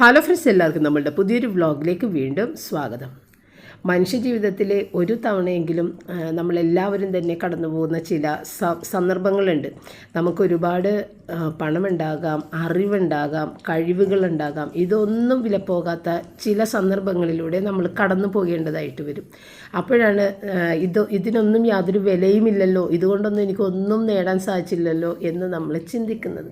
Hello friends എല്ലാവർക്കും നമ്മളുടെ പുതിയൊരു വ്ളോഗിലേക്ക് വീണ്ടും സ്വാഗതം. മനുഷ്യജീവിതത്തിലെ ഒരു തവണയെങ്കിലും നമ്മളെല്ലാവരും തന്നെ കടന്നു പോകുന്ന ചില സന്ദർഭങ്ങളുണ്ട്. നമുക്കൊരുപാട് പണമുണ്ടാകാം അറിവുണ്ടാകാം കഴിവുകളുണ്ടാകാം. ഇതൊന്നും വിലപ്പോകാത്ത ചില സന്ദർഭങ്ങളിലൂടെ നമ്മൾ കടന്നു പോകേണ്ടതായിട്ട് വരും. അപ്പോഴാണ് ഇത് ഇതിനൊന്നും യാതൊരു വിലയുമില്ലല്ലോ ഇതുകൊണ്ടൊന്നും എനിക്കൊന്നും നേടാൻ സാധിച്ചില്ലല്ലോ എന്ന് നമ്മൾ ചിന്തിക്കുന്നത്.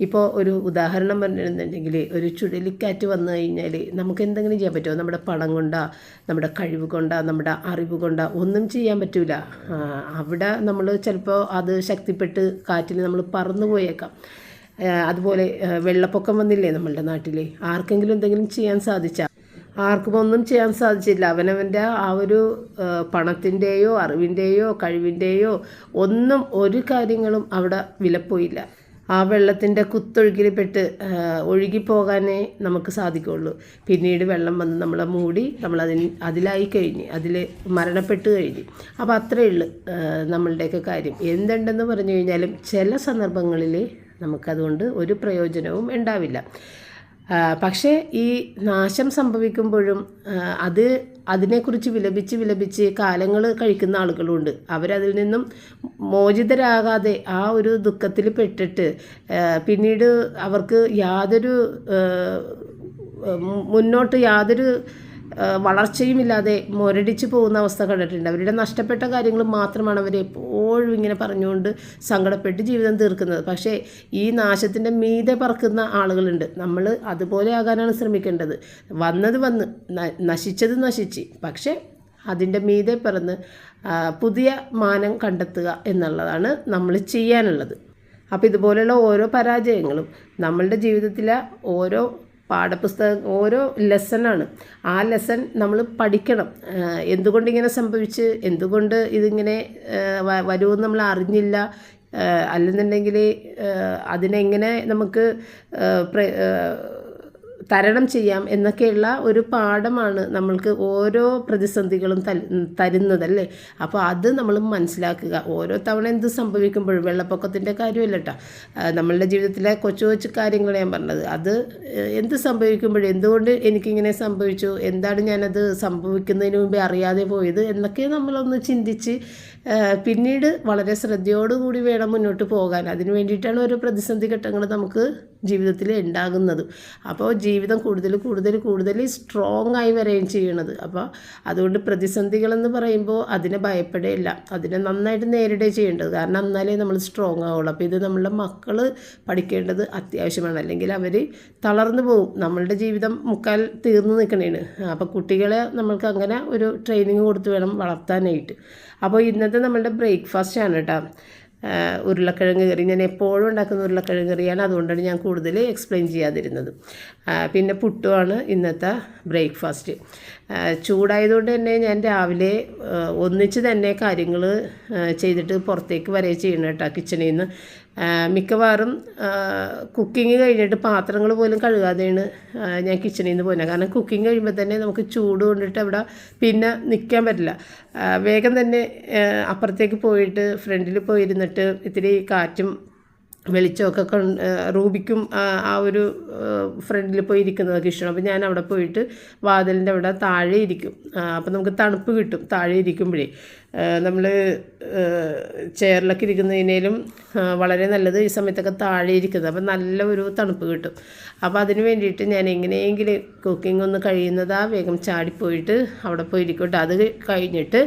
ഇപ്പോൾ ഒരു ഉദാഹരണം പറഞ്ഞിരുന്നുണ്ടെങ്കിൽ ഒരു ചുഴലിക്കാറ്റ് വന്നു കഴിഞ്ഞാൽ നമുക്ക് എന്തെങ്കിലും ചെയ്യാൻ പറ്റുമോ? നമ്മുടെ പണം കൊണ്ടാ നമ്മുടെ കഴിവ് കൊണ്ടാ നമ്മുടെ അറിവ് കൊണ്ടാ ഒന്നും ചെയ്യാൻ പറ്റില്ല അവിടെ നമ്മൾ ചിലപ്പോൾ അത് ശക്തിപ്പെട്ട് കാറ്റിൽ നമ്മൾ പറന്നു പോയേക്കാം. അതുപോലെ വെള്ളപ്പൊക്കം വന്നില്ലേ നമ്മളുടെ നാട്ടിൽ ആർക്കെങ്കിലും എന്തെങ്കിലും ചെയ്യാൻ സാധിച്ചാൽ ആർക്കും ഒന്നും ചെയ്യാൻ സാധിച്ചില്ല. അവനവന്റെ ആ ഒരു പണത്തിന്റെയോ അറിവിന്റെയോ കഴിവിന്റെയോ ഒന്നും ഒരു കാര്യങ്ങളും അവിടെ വിലപ്പോയില്ല. ആ വെള്ളത്തിന്റെ കുത്തൊഴുക്കിൽപ്പെട്ട് ഒഴുകിപ്പോകാനേ നമുക്ക് സാധിക്കുള്ളൂ പിന്നീട് വെള്ളം വന്ന് നമ്മളെ മൂടി നമ്മളതിന് അതിലായി കഴിഞ്ഞ് അതിൽ മരണപ്പെട്ട് കഴിഞ്ഞ്. അപ്പോൾ അത്രയേ ഉള്ളൂ നമ്മളുടെയൊക്കെ കാര്യം. എന്തുണ്ടെന്ന് പറഞ്ഞു കഴിഞ്ഞാലും ചില സന്ദർഭങ്ങളിൽ നമുക്കതുകൊണ്ട് ഒരു പ്രയോജനവും ഉണ്ടാവില്ല. പക്ഷേ ഈ നാശം സംഭവിക്കുമ്പോഴും അത് അതിനെക്കുറിച്ച് വിലപിച്ച് വിലപിച്ച് കാലങ്ങൾ കഴിക്കുന്ന ആളുകളുണ്ട്. അവരതിൽ നിന്നും മോചിതരാകാതെ ആ ഒരു ദുഃഖത്തിൽ പെട്ടിട്ട് പിന്നീട് അവർക്ക് യാതൊരു മുന്നോട്ട് യാതൊരു വളർച്ചയുമില്ലാതെ മുരടിച്ച് പോകുന്ന അവസ്ഥ കണ്ടിട്ടുണ്ട്. അവരുടെ നഷ്ടപ്പെട്ട കാര്യങ്ങൾ മാത്രമാണ് അവർ എപ്പോഴും ഇങ്ങനെ പറഞ്ഞുകൊണ്ട് സങ്കടപ്പെട്ട് ജീവിതം തീർക്കുന്നത്. പക്ഷേ ഈ നാശത്തിന്റെ മീതെ പറക്കുന്ന ആളുകളുണ്ട്. നമ്മൾ അതുപോലെ ആകാനാണ് ശ്രമിക്കേണ്ടത്. വന്നത് വന്ന് നശിച്ചത് നശിച്ച്. പക്ഷേ അതിന്റെ മീതെ പറന്ന് പുതിയ മാനം കണ്ടെത്തുക എന്നുള്ളതാണ് നമ്മൾ ചെയ്യാനുള്ളത്. അപ്പോൾ ഇതുപോലെയുള്ള ഓരോ പരാജയങ്ങളും നമ്മളുടെ ജീവിതത്തിലെ ഓരോ പാഠപുസ്തകം ഓരോ ലെസണാണ്. ആ ലെസൺ നമ്മൾ പഠിക്കണം. എന്തുകൊണ്ടിങ്ങനെ സംഭവിച്ച് എന്തുകൊണ്ട് ഇതിങ്ങനെ വരുമെന്ന് നമ്മൾ അറിഞ്ഞില്ല. അല്ലെന്നുണ്ടെങ്കിൽ അതിനെങ്ങനെ നമുക്ക് തരണം ചെയ്യാം എന്നൊക്കെയുള്ള ഒരു പാഠമാണ് നമ്മൾക്ക് ഓരോ പ്രതിസന്ധികളും തരുന്നതല്ലേ? അപ്പോൾ അത് നമ്മൾ മനസ്സിലാക്കുക. ഓരോ തവണ എന്ത് സംഭവിക്കുമ്പോഴും വെള്ളപ്പൊക്കത്തിന്റെ കാര്യമല്ല കേട്ടോ നമ്മളുടെ ജീവിതത്തിലെ കൊച്ചു കൊച്ചു കാര്യങ്ങൾ ഞാൻ പറഞ്ഞത്. അത് എന്ത് സംഭവിക്കുമ്പോഴും എന്തുകൊണ്ട് എനിക്കിങ്ങനെ സംഭവിച്ചു? എന്താണ് ഞാനത് സംഭവിക്കുന്നതിന് മുമ്പേ അറിയാതെ പോയത്? എന്നൊക്കെ നമ്മളൊന്ന് ചിന്തിച്ച് പിന്നീട് വളരെ ശ്രദ്ധയോടുകൂടി വേണം മുന്നോട്ട് പോകാൻ. അതിന് വേണ്ടിയിട്ടാണ് ഓരോ പ്രതിസന്ധി ഘട്ടങ്ങൾ നമുക്ക് ജീവിതത്തിൽ ഉണ്ടാകുന്നത്. അപ്പോൾ ജീവിതം കൂടുതൽ കൂടുതൽ കൂടുതൽ സ്ട്രോങ് ആയി വരികയും ചെയ്യണത്. അപ്പോൾ അതുകൊണ്ട് പ്രതിസന്ധികളെന്ന് പറയുമ്പോൾ അതിനെ ഭയപ്പെടുകയില്ല. അതിനെ നന്നായിട്ട് നേരിടുകയും ചെയ്യേണ്ടത്. കാരണം എന്നാലേ നമ്മൾ സ്ട്രോങ് ആവുള്ളൂ. അപ്പോൾ ഇത് നമ്മളുടെ മക്കൾ പഠിക്കേണ്ടത് അത്യാവശ്യമാണ്. അല്ലെങ്കിൽ അവർ തളർന്നു പോകും നമ്മളുടെ ജീവിതം മുക്കാൽ തീർന്നു നിൽക്കണേണ്. അപ്പോൾ കുട്ടികളെ നമ്മൾക്ക് അങ്ങനെ ഒരു ട്രെയിനിങ് കൊടുത്ത് വേണം വളർത്താനായിട്ട്. അപ്പോൾ ഇന്നത്തെ നമ്മളുടെ ബ്രേക്ക്ഫാസ്റ്റ് ആണ് കേട്ടോ. ഉരുളക്കിഴങ്ങ് കറി. ഞാൻ എപ്പോഴും ഉണ്ടാക്കുന്ന ഉരുളക്കിഴങ്ങ് കറിയാണ്. അതുകൊണ്ടാണ് ഞാൻ കൂടുതൽ എക്സ്പ്ലെയിൻ ചെയ്യാതിരുന്നത്. പിന്നെ പുട്ടുമാണ് ഇന്നത്തെ ബ്രേക്ക്ഫാസ്റ്റ്. ചൂടായതുകൊണ്ട് തന്നെ ഞാൻ രാവിലെ ഒന്നിച്ച് തന്നെ കാര്യങ്ങൾ ചെയ്തിട്ട് പുറത്തേക്ക് വരെ ചെയ്യണം കേട്ടോ കിച്ചണിൽ നിന്ന്. മിക്കവാറും കുക്കിംഗ് കഴിഞ്ഞിട്ട് പാത്രങ്ങൾ പോലും കഴുകാതെയാണ് ഞാൻ കിച്ചണിൽ നിന്ന് പോകുന്നത് കാരണം കുക്കിംഗ് കഴിയുമ്പോൾ തന്നെ നമുക്ക് ചൂട് കൊണ്ടിട്ട് അവിടെ പിന്നെ നിൽക്കാൻ പറ്റില്ല. വേഗം തന്നെ അപ്പുറത്തേക്ക് പോയിട്ട് ഫ്രണ്ടിൽ പോയിരുന്നിട്ട് ഇത്തിരി കാറ്റും വെളിച്ചമൊക്കെ കൺ റൂബിക്കും ആ ഒരു ഫ്രണ്ടിൽ പോയി ഇരിക്കുന്നതൊക്കെ ഇഷ്ടമാണ് അപ്പോൾ ഞാൻ അവിടെ പോയിട്ട് വാതിലിന്റെ അവിടെ താഴെ ഇരിക്കും. അപ്പോൾ നമുക്ക് തണുപ്പ് കിട്ടും താഴെ ഇരിക്കുമ്പോഴേ. നമ്മൾ ചെയറിലൊക്കെ ഇരിക്കുന്നതിനേലും വളരെ നല്ലത് ഈ സമയത്തൊക്കെ താഴെ ഇരിക്കുന്നത്. അപ്പം നല്ല ഒരു തണുപ്പ് കിട്ടും. അപ്പോൾ അതിന് വേണ്ടിയിട്ട് ഞാൻ എങ്ങനെയെങ്കിലും കുക്കിംഗ് ഒന്ന് കഴിയുന്നതാ വേഗം ചാടിപ്പോയിട്ട് അവിടെ പോയി ഇരിക്കട്ടെ അത് കഴിഞ്ഞിട്ട്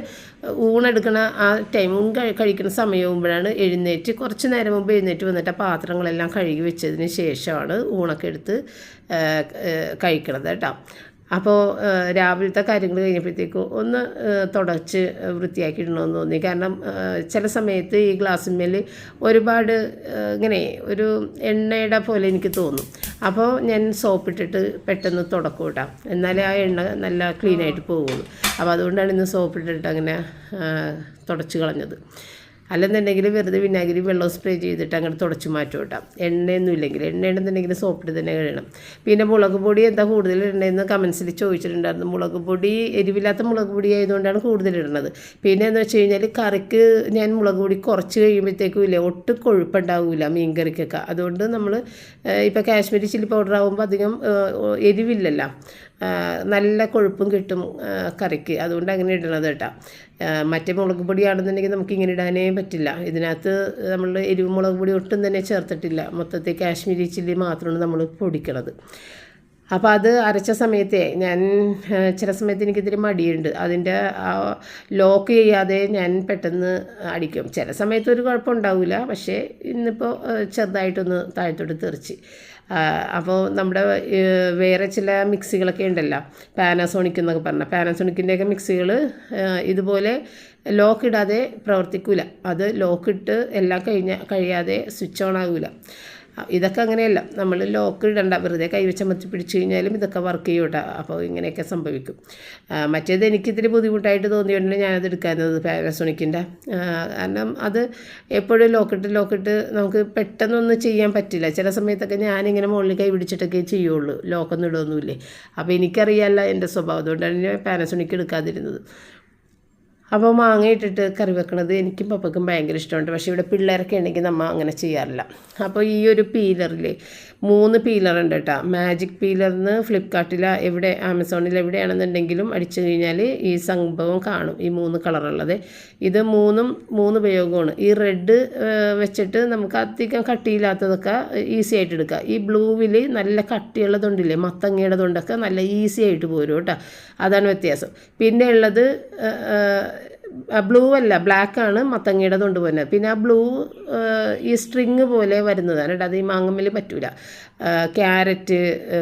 ഊണെടുക്കണ ആ ടൈം കഴിക്കുന്ന സമയമാകുമ്പോഴാണ് എഴുന്നേറ്റ് കുറച്ച് നേരം മുമ്പ് എഴുന്നേറ്റ് വന്നിട്ട് പാത്രങ്ങളെല്ലാം കഴുകി വെച്ചതിന് ശേഷമാണ് ഊണൊക്കെ എടുത്ത് കഴിക്കണത് കേട്ടോ. അപ്പോൾ രാവിലത്തെ കാര്യങ്ങൾ കഴിഞ്ഞപ്പോഴത്തേക്കും ഒന്ന് തുടച്ച് വൃത്തിയാക്കിയിടണമെന്ന് തോന്നി. കാരണം ചില സമയത്ത് ഈ ഗ്ലാസ്സിന്മേൽ ഒരുപാട് ഇങ്ങനെ ഒരു എണ്ണയുടെ പോലെ എനിക്ക് തോന്നും. അപ്പോൾ ഞാൻ സോപ്പിട്ടിട്ട് പെട്ടെന്ന് തുടക്കും കേട്ടോ. എന്നാലേ ആ എണ്ണ നല്ല ക്ലീനായിട്ട് പോകുള്ളൂ അപ്പോൾ അതുകൊണ്ടാണ് ഇന്ന് സോപ്പിട്ടിട്ട് അങ്ങനെ തുടച്ച് കളഞ്ഞത്. അല്ലെന്നുണ്ടെങ്കിൽ വെറുതെ വിനാഗിരി വെള്ളം സ്പ്രേ ചെയ്തിട്ട് അങ്ങോട്ട് തുടച്ചു മാറ്റും കേട്ടോ. എണ്ണയൊന്നും ഇല്ലെങ്കിൽ. എണ്ണ ഉണ്ടെന്നുണ്ടെങ്കിൽ സോപ്പിട്ട് തന്നെ കഴിയണം പിന്നെ മുളക് പൊടി എന്താ കൂടുതൽ ഇടണമെന്ന് കമൻസിൽ ചോദിച്ചിട്ടുണ്ടായിരുന്നു. മുളക് പൊടി എരിവില്ലാത്ത മുളക് പൊടി ആയതുകൊണ്ടാണ് കൂടുതൽ ഇടുന്നത് പിന്നെ എന്ന് വെച്ച് കഴിഞ്ഞാൽ കറിക്ക് ഞാൻ മുളക് പൊടി കുറച്ച് കഴിയുമ്പോഴത്തേക്കും ഇല്ല ഒട്ടും കൊഴുപ്പുണ്ടാവില്ല മീൻ കറിക്കൊക്കെ. അതുകൊണ്ട് നമ്മൾ ഇപ്പോൾ കാശ്മീരി ചില്ലി പൗഡർ ആകുമ്പോൾ അധികം എരിവില്ലല്ലോ. നല്ല കൊഴുപ്പും കിട്ടും കറിക്ക്. അതുകൊണ്ട് അങ്ങനെ ഇടണത് കേട്ടോ. മറ്റേ മുളക് പൊടിയാണെന്നുണ്ടെങ്കിൽ നമുക്ക് ഇങ്ങനെ ഇടാനേ പറ്റില്ല. ഇതിനകത്ത് നമ്മൾ എരിവ് മുളക് പൊടി ഒട്ടും തന്നെ ചേർത്തിട്ടില്ല. മൊത്തത്തിൽ കാശ്മീരി ചില്ലി മാത്രമാണ് നമ്മൾ പൊടിക്കണത്. അപ്പോൾ അത് അരച്ച സമയത്തെ ഞാൻ ചില സമയത്ത് എനിക്കിതിരി മടിയുണ്ട്. അതിന്റെ ലോക്ക് ചെയ്യാതെ ഞാൻ പെട്ടെന്ന് അടിക്കും. ചില സമയത്ത് ഒരു കുഴപ്പമുണ്ടാവില്ല. പക്ഷേ ഇന്നിപ്പോൾ ചെറുതായിട്ടൊന്ന് താഴത്തോട്ട് തെറിച്ച്. അപ്പോൾ നമ്മുടെ വേറെ ചില മിക്സികളൊക്കെ ഉണ്ടല്ലോ. പാനാസോണിക് എന്നൊക്കെ പറഞ്ഞ പാനാസോണിക്കിന്റെയൊക്കെ മിക്സികൾ ഇതുപോലെ ലോക്ക് ഇടാതെ പ്രവർത്തിക്കില്ല അത് ലോക്കിട്ട് എല്ലാം കഴിഞ്ഞ കഴിയാതെ സ്വിച്ച് ഓൺ ആകില്ല ഇതൊക്കെ അങ്ങനെയല്ല. നമ്മൾ ലോക്ക് ഇടണ്ട. വെറുതെ കൈവച്ചമർത്തി പിടിച്ചു കഴിഞ്ഞാലും ഇതൊക്കെ വർക്ക് ചെയ്യും കേട്ടോ അപ്പോൾ ഇങ്ങനെയൊക്കെ സംഭവിക്കും. മറ്റേത് എനിക്കിത്തിരി ബുദ്ധിമുട്ടായിട്ട് തോന്നിയോണ്ട് ഞാനത് എടുക്കാനത് പാനസോണിക്കിന്റെ കാരണം അത് എപ്പോഴും ലോക്കിട്ട് ലോക്കിട്ട് നമുക്ക് പെട്ടെന്നൊന്നും ചെയ്യാൻ പറ്റില്ല. ചില സമയത്തൊക്കെ ഞാനിങ്ങനെ മുകളിൽ കൈ പിടിച്ചിട്ടൊക്കെ ചെയ്യുള്ളൂ. ലോക്കൊന്നും ഇടുകയൊന്നുമില്ലേ അപ്പോൾ എനിക്കറിയാമല്ല എന്റെ സ്വഭാവം. അതുകൊണ്ടാണ് ഞാൻ പാനസോണിക്ക് എടുക്കാതിരുന്നത്. അപ്പോൾ മാങ്ങ ഇട്ടിട്ട് കറി വെക്കണത് എനിക്കും പപ്പയ്ക്കും ഭയങ്കര ഇഷ്ടമുണ്ട്. പക്ഷേ ഇവിടെ പിള്ളേരൊക്കെ ഉണ്ടെങ്കിൽ നമ്മൾ അങ്ങനെ ചെയ്യാറില്ല. അപ്പോൾ ഈ ഒരു പീലറിൽ മൂന്ന് പീലർ ഉണ്ട് കേട്ടോ മാജിക് പീലർന്ന് ഫ്ലിപ്കാർട്ടിൽ എവിടെ ആമസോണിൽ എവിടെയാണെന്നുണ്ടെങ്കിലും അടിച്ചു കഴിഞ്ഞാൽ ഈ സംഭവം കാണും ഈ മൂന്ന് കളറുള്ളത് ഇത് മൂന്നും മൂന്ന് ഉപയോഗമാണ്. ഈ റെഡ് വെച്ചിട്ട് നമുക്ക് അധികം കട്ടിയില്ലാത്തതൊക്കെ ഈസി ആയിട്ട് എടുക്കാം. ഈ ബ്ലൂവിൽ നല്ല മത്തങ്ങയുടെ തൊണ്ടൊക്കെ നല്ല ഈസി ആയിട്ട് പോരും കേട്ടോ അതാണ് വ്യത്യാസം. പിന്നെ ഉള്ളത് ബ്ലൂ അല്ല ബ്ലാക്ക് ആണ് മത്തങ്ങയുടെ തൊണ്ട് പോകുന്നത് പിന്നെ ആ ബ്ലൂ ഈ സ്ട്രിങ് പോലെ വരുന്നതാണ്. കേട്ടോ അത് ഈ മാങ്ങമ്മൽ പറ്റൂല. ക്യാരറ്റ്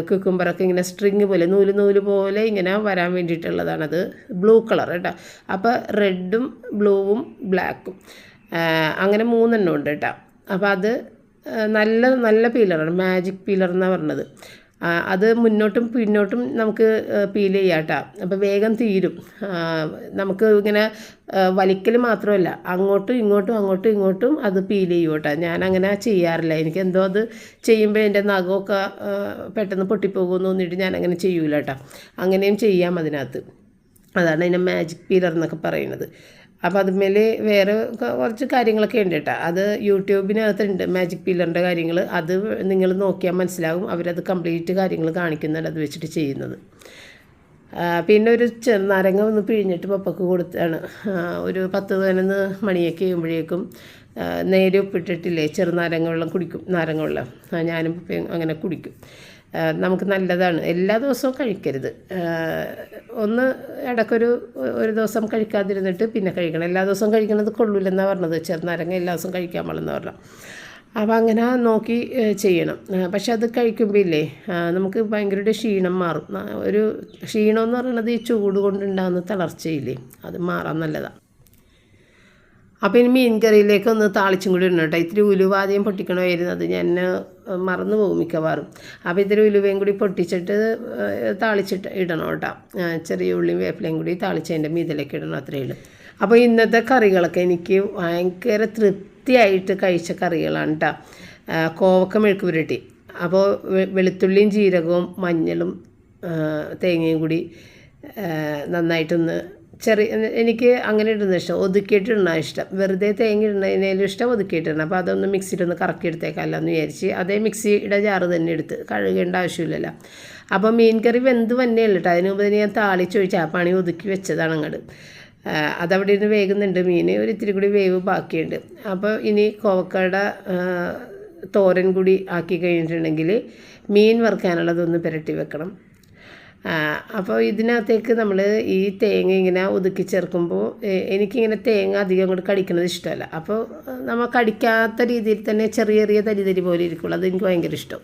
കുക്കുംബറൊക്കെ ഇങ്ങനെ സ്ട്രിങ് പോലെ നൂൽ നൂൽ പോലെ ഇങ്ങനെ വരാൻ വേണ്ടിയിട്ടുള്ളതാണത് ബ്ലൂ കളർ കേട്ടോ അപ്പോൾ റെഡും ബ്ലൂവും ബ്ലാക്കും അങ്ങനെ മൂന്നെണ്ണം ഉണ്ട് കേട്ടോ അപ്പോൾ അത് നല്ല നല്ല പീലറാണ് മാജിക് പീലർ എന്നാണ് പറഞ്ഞത്. അത് മുന്നോട്ടും പിന്നോട്ടും നമുക്ക് പീൽ ചെയ്യാം കേട്ടോ അപ്പോൾ വേഗം തീരും. നമുക്ക് ഇങ്ങനെ വലിക്കൽ മാത്രമല്ല അങ്ങോട്ടും ഇങ്ങോട്ടും അങ്ങോട്ടും ഇങ്ങോട്ടും അത് പീൽ ചെയ്യും കേട്ടോ ഞാൻ അങ്ങനെ ചെയ്യാറില്ല. എനിക്ക് എന്തോ അത് ചെയ്യുമ്പോൾ എന്റെ നഖമൊക്കെ പെട്ടെന്ന് പൊട്ടിപ്പോകുമെന്ന് തോന്നിയിട്ട് ഞാൻ അങ്ങനെ ചെയ്യൂല കേട്ടോ അങ്ങനെയും ചെയ്യാം അതിനകത്ത്. അതാണ് അതിനെ മാജിക് പീലർ എന്നൊക്കെ പറയുന്നത്. അപ്പോൾ അതുമേൽ വേറെ കുറച്ച് കാര്യങ്ങളൊക്കെ ഉണ്ട് കേട്ടോ അത് യൂട്യൂബിനകത്തുണ്ട് മാജിക് പീലറിന്റെ കാര്യങ്ങൾ അത് നിങ്ങൾ നോക്കിയാൽ മനസ്സിലാകും അവരത് കംപ്ലീറ്റ് കാര്യങ്ങൾ കാണിക്കുന്നുണ്ട് അത് വെച്ചിട്ട് ചെയ്യുന്നത്. പിന്നെ ഒരു ചെറുനാരങ്ങ ഒന്ന് പിഴിഞ്ഞിട്ട് പപ്പക്ക് കൊടുത്താണ്. ഒരു പത്ത് പതിനൊന്ന് മണിയൊക്കെ ചെയ്യുമ്പോഴേക്കും ആ, നേരെ ഉപ്പിട്ടിട്ടില്ലേ? ചെറുനാരങ്ങ വെള്ളം കുടിക്കും. നാരങ്ങ വെള്ളം. ഞാനും അങ്ങനെ കുടിക്കും. നമുക്ക് നല്ലതാണ്. എല്ലാ ദിവസവും കഴിക്കരുത്. ഒന്ന് ഇടയ്ക്കൊരു ഒരു ദിവസം കഴിക്കാതിരുന്നിട്ട് പിന്നെ കഴിക്കണം. എല്ലാ ദിവസവും കഴിക്കണത് കൊള്ളൂലെന്നാണ് പറഞ്ഞത്. ചെറുനാരങ്ങ എല്ലാ ദിവസവും കഴിക്കാൻ പാടില്ലെന്ന് പറഞ്ഞു അപ്പോൾ അങ്ങനെ നോക്കി ചെയ്യണം. പക്ഷെ അത് കഴിക്കുമ്പോൾ ഇല്ലേ നമുക്ക് ഭയങ്കര ക്ഷീണം മാറും. ഒരു ക്ഷീണം എന്ന് പറയുന്നത് ഈ ചൂട് കൊണ്ടുണ്ടാകുന്ന തളർച്ചയില്ലേ അത് മാറാൻ നല്ലതാണ് അപ്പോൾ ഇനി മീൻ കറിയിലേക്ക് ഒന്ന് താളിച്ചും കൂടി ഇടണം കേട്ടോ. ഇത്തിരി ഉലുവാദ്യം പൊട്ടിക്കണമായിരുന്നു. അത് ഞാൻ മറന്നു പോകും മിക്കവാറും. അപ്പോൾ ഇത്തിരി ഉലുവയും കൂടി പൊട്ടിച്ചിട്ട് താളിച്ചിട്ട് ഇടണം കേട്ടോ. ചെറിയ ഉള്ളിയും വേപ്പിലയും കൂടി താളിച്ചതിന്റെ മീതിലേക്ക് ഇടണം അത്രയേ ഉള്ളൂ. അപ്പോൾ ഇന്നത്തെ കറികളൊക്കെ എനിക്ക് ഭയങ്കര തൃപ്തിയായിട്ട് കഴിച്ച കറികളാണ് കേട്ടോ. കോവക്ക മെഴുക്ക് പുരട്ടി. അപ്പോൾ വെളുത്തുള്ളിയും ജീരകവും മഞ്ഞളും തേങ്ങയും കൂടി നന്നായിട്ടൊന്ന് ചെറിയ എനിക്ക് അങ്ങനെ ഇടുന്ന ഇഷ്ടം. ഒതുക്കിയിട്ട് ഇടണ ഇഷ്ടം. വെറുതെ തേങ്ങ ഇടുന്നതിനേലും ഇഷ്ടം ഒതുക്കിയിട്ടിടണം അപ്പോൾ അതൊന്ന് മിക്സിയിലൊന്ന് കറക്കി എടുത്തേക്കല്ല എന്ന് വിചാരിച്ച് അതേ മിക്സിയുടെ ജാറ് തന്നെ എടുത്ത് കഴുകേണ്ട ആവശ്യമില്ലല്ലോ. അപ്പോൾ മീൻ കറി വെന്ത് തന്നെയല്ല കേട്ടോ അതിന് മുമ്പ് തന്നെ ഞാൻ താളിച്ചൊഴിച്ച് ആ പണി ഒതുക്കി വെച്ചതാണ് അങ്ങോട്ട് അതവിടെ ഇരുന്ന് വേകുന്നുണ്ട് മീൻ ഒരു ഇത്തിരി കൂടി വേവ് ബാക്കിയുണ്ട്. അപ്പോൾ ഇനി കോവക്കട തോരൻ കൂടി ആക്കി കഴിഞ്ഞിട്ടുണ്ടെങ്കിൽ മീൻ വറുക്കാനുള്ളതൊന്ന് പുരട്ടി വെക്കണം. അപ്പോൾ ഇതിനകത്തേക്ക് നമ്മൾ ഈ തേങ്ങ ഇങ്ങനെ ഒതുക്കി ചേർക്കുമ്പോൾ എനിക്കിങ്ങനെ തേങ്ങ അധികം അങ്ങോട്ട് കടിക്കുന്നത് ഇഷ്ടമല്ല. അപ്പോൾ നമ്മൾ കടിക്കാത്ത രീതിയിൽ തന്നെ ചെറിയ ചെറിയ തരി തരി പോലെ ഇരിക്കുള്ളൂ. അത് എനിക്ക് ഭയങ്കര ഇഷ്ടം.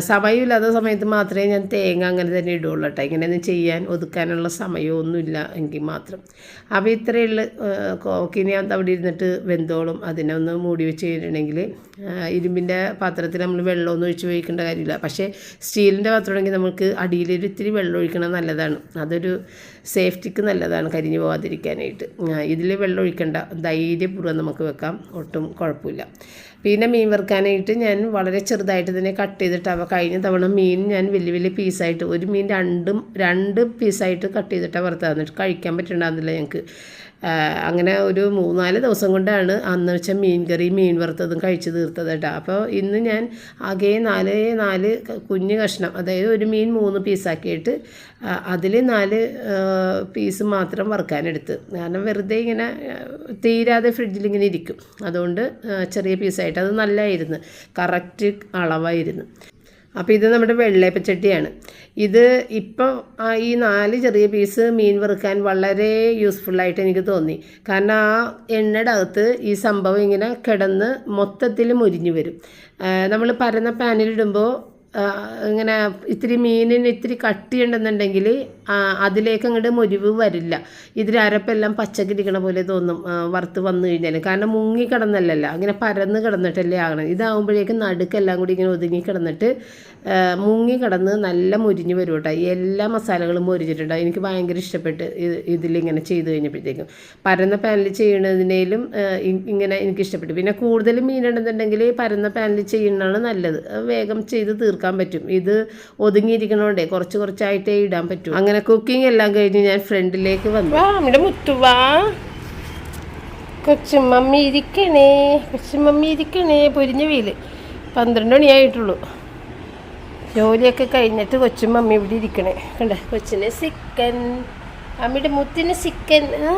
സമയമില്ലാത്ത സമയത്ത് മാത്രമേ ഞാൻ തേങ്ങ അങ്ങനെ തന്നെ ഇടുള്ളൂ കേട്ടോ. ഇങ്ങനെയൊന്നും ചെയ്യാൻ ഒതുക്കാനുള്ള സമയമൊന്നുമില്ല എങ്കിൽ മാത്രം. അപ്പോൾ ഇത്രയുള്ള കോക്കിനി അവിടെ ഇരുന്നിട്ട് വെന്തോളും. അതിനെ ഒന്ന് മൂടി വെച്ച് കഴിഞ്ഞിട്ടുണ്ടെങ്കിൽ ഇരുമ്പിന്റെ പാത്രത്തിൽ നമ്മൾ വെള്ളമൊന്നും ഒഴിച്ച് ഉപയോഗിക്കേണ്ട കാര്യമില്ല. പക്ഷേ സ്റ്റീലിന്റെ പാത്രമാണെങ്കിൽ നമുക്ക് അടിയിലൊരു ഇത്തിരി വെള്ളം ഒഴിക്കണം നല്ലതാണ്. അതൊരു സേഫ്റ്റിക്ക് നല്ലതാണ് കരിഞ്ഞു പോകാതിരിക്കാനായിട്ട്. ഇതിൽ വെള്ളം ഒഴിക്കേണ്ട. ധൈര്യപൂർവം നമുക്ക് വെക്കാം. ഒട്ടും കുഴപ്പമില്ല. പിന്നെ മീൻ വറുക്കാനായിട്ട് ഞാൻ വളരെ ചെറുതായിട്ട് തന്നെ കട്ട് ചെയ്തിട്ട് അവ കഴിഞ്ഞ തവണ മീൻ ഞാൻ വലിയ വലിയ പീസായിട്ട് ഒരു മീൻ രണ്ടും രണ്ട് പീസായിട്ട് കട്ട് ചെയ്തിട്ടാണ് വറുത്ത് തന്നിട്ട് കഴിക്കാൻ പറ്റുന്നുണ്ടാകുന്നില്ല ഞങ്ങൾക്ക് അങ്ങനെ ഒരു മൂന്നാൽ ദിവസം കൊണ്ടാണ് അന്ന് വെച്ച മീൻ കറി മീൻ വറുത്തതും കഴിച്ച് തീർത്തത് കേട്ടോ. അപ്പോൾ ഇന്ന് ഞാൻ ആകെ നാല് നാല് കുഞ്ഞ് കഷ്ണം അതായത് ഒരു മീൻ മൂന്ന് പീസാക്കിയിട്ട് അതിൽ നാല് പീസ് മാത്രം വറുക്കാനെടുത്ത്. കാരണം വെറുതെ ഇങ്ങനെ തീരാതെ ഫ്രിഡ്ജിൽ ഇങ്ങനെ ഇരിക്കും. അതുകൊണ്ട് ചെറിയ പീസായിട്ട് അത് നല്ലതായിരുന്നു കറക്റ്റ് അളവായിരുന്നു. അപ്പോൾ ഇത് നമ്മുടെ വെള്ളയപ്പച്ചട്ടിയാണ് ഇത് ഇപ്പോൾ ഈ നാല് ചെറിയ പീസ് മീൻ വറുക്കാൻ വളരെ യൂസ്ഫുള്ളായിട്ട് എനിക്ക് തോന്നി. കാരണം ആ എണ്ണയുടെ അകത്ത് ഈ സംഭവം ഇങ്ങനെ കിടന്ന് മൊത്തത്തിൽ മുരിഞ്ഞു വരും. നമ്മൾ പരന്ന പാനിലിടുമ്പോൾ ഇങ്ങനെ ഇത്തിരി മീനിന് ഇത്തിരി കട്ടിയുണ്ടെന്നുണ്ടെങ്കിൽ അതിലേക്ക് അങ്ങോട്ട് മുരിവ് വരില്ല. ഇതിൽ അരപ്പെല്ലാം പച്ചക്കിരിക്കണ പോലെ തോന്നും വറുത്ത് വന്നു കഴിഞ്ഞാൽ കാരണം മുങ്ങി കിടന്നല്ലല്ല അങ്ങനെ പരന്ന് കിടന്നിട്ടല്ലേ ആകണം ഇതാകുമ്പോഴേക്കും നടുക്കെല്ലാം കൂടി ഇങ്ങനെ ഒതുങ്ങി കിടന്നിട്ട് മുങ്ങി കിടന്ന് നല്ല മുരിഞ്ഞ് വരും കേട്ടോ എല്ലാ മസാലകളും മുരിഞ്ഞിട്ടുണ്ട്. എനിക്ക് ഭയങ്കര ഇഷ്ടപ്പെട്ട് ഇതിലിങ്ങനെ ചെയ്ത് കഴിഞ്ഞപ്പോഴത്തേക്കും. പരന്ന പാനിൽ ചെയ്യണതിനേലും ഇങ്ങനെ എനിക്ക് ഇഷ്ടപ്പെട്ടു പിന്നെ കൂടുതൽ മീനുണ്ടെന്നുണ്ടെങ്കിൽ പരന്ന പാനിൽ ചെയ്യുന്നതാണ് നല്ലത്. വേഗം ചെയ്ത് തീർക്കാൻ പറ്റും. ഇത് ഒതുങ്ങിയിരിക്കണോണ്ടേ കുറച്ച് കുറച്ചായിട്ടേ ഇടാൻ പറ്റും. അങ്ങനെ കുക്കിംഗ് എല്ലാം കഴിഞ്ഞ് ഞാൻ ഫ്രണ്ടിലേക്ക് വന്നു. നമ്മുടെ മുത്തുവാ കൊച്ചുമമ്മി ഇരിക്കണേ കൊച്ചുമമ്മി ഇരിക്കണേ പൊരിഞ്ഞ വീൽ പന്ത്രണ്ട് മണിയായിട്ടുള്ളൂ. ജോലിയൊക്കെ കഴിഞ്ഞിട്ട് കൊച്ചും മമ്മി ഇവിടെ ഇരിക്കണേ. കണ്ടേ? കൊച്ചിന് സിക്കൻ അമ്മയുടെ മുത്തിന് സിക്കൻ ആ.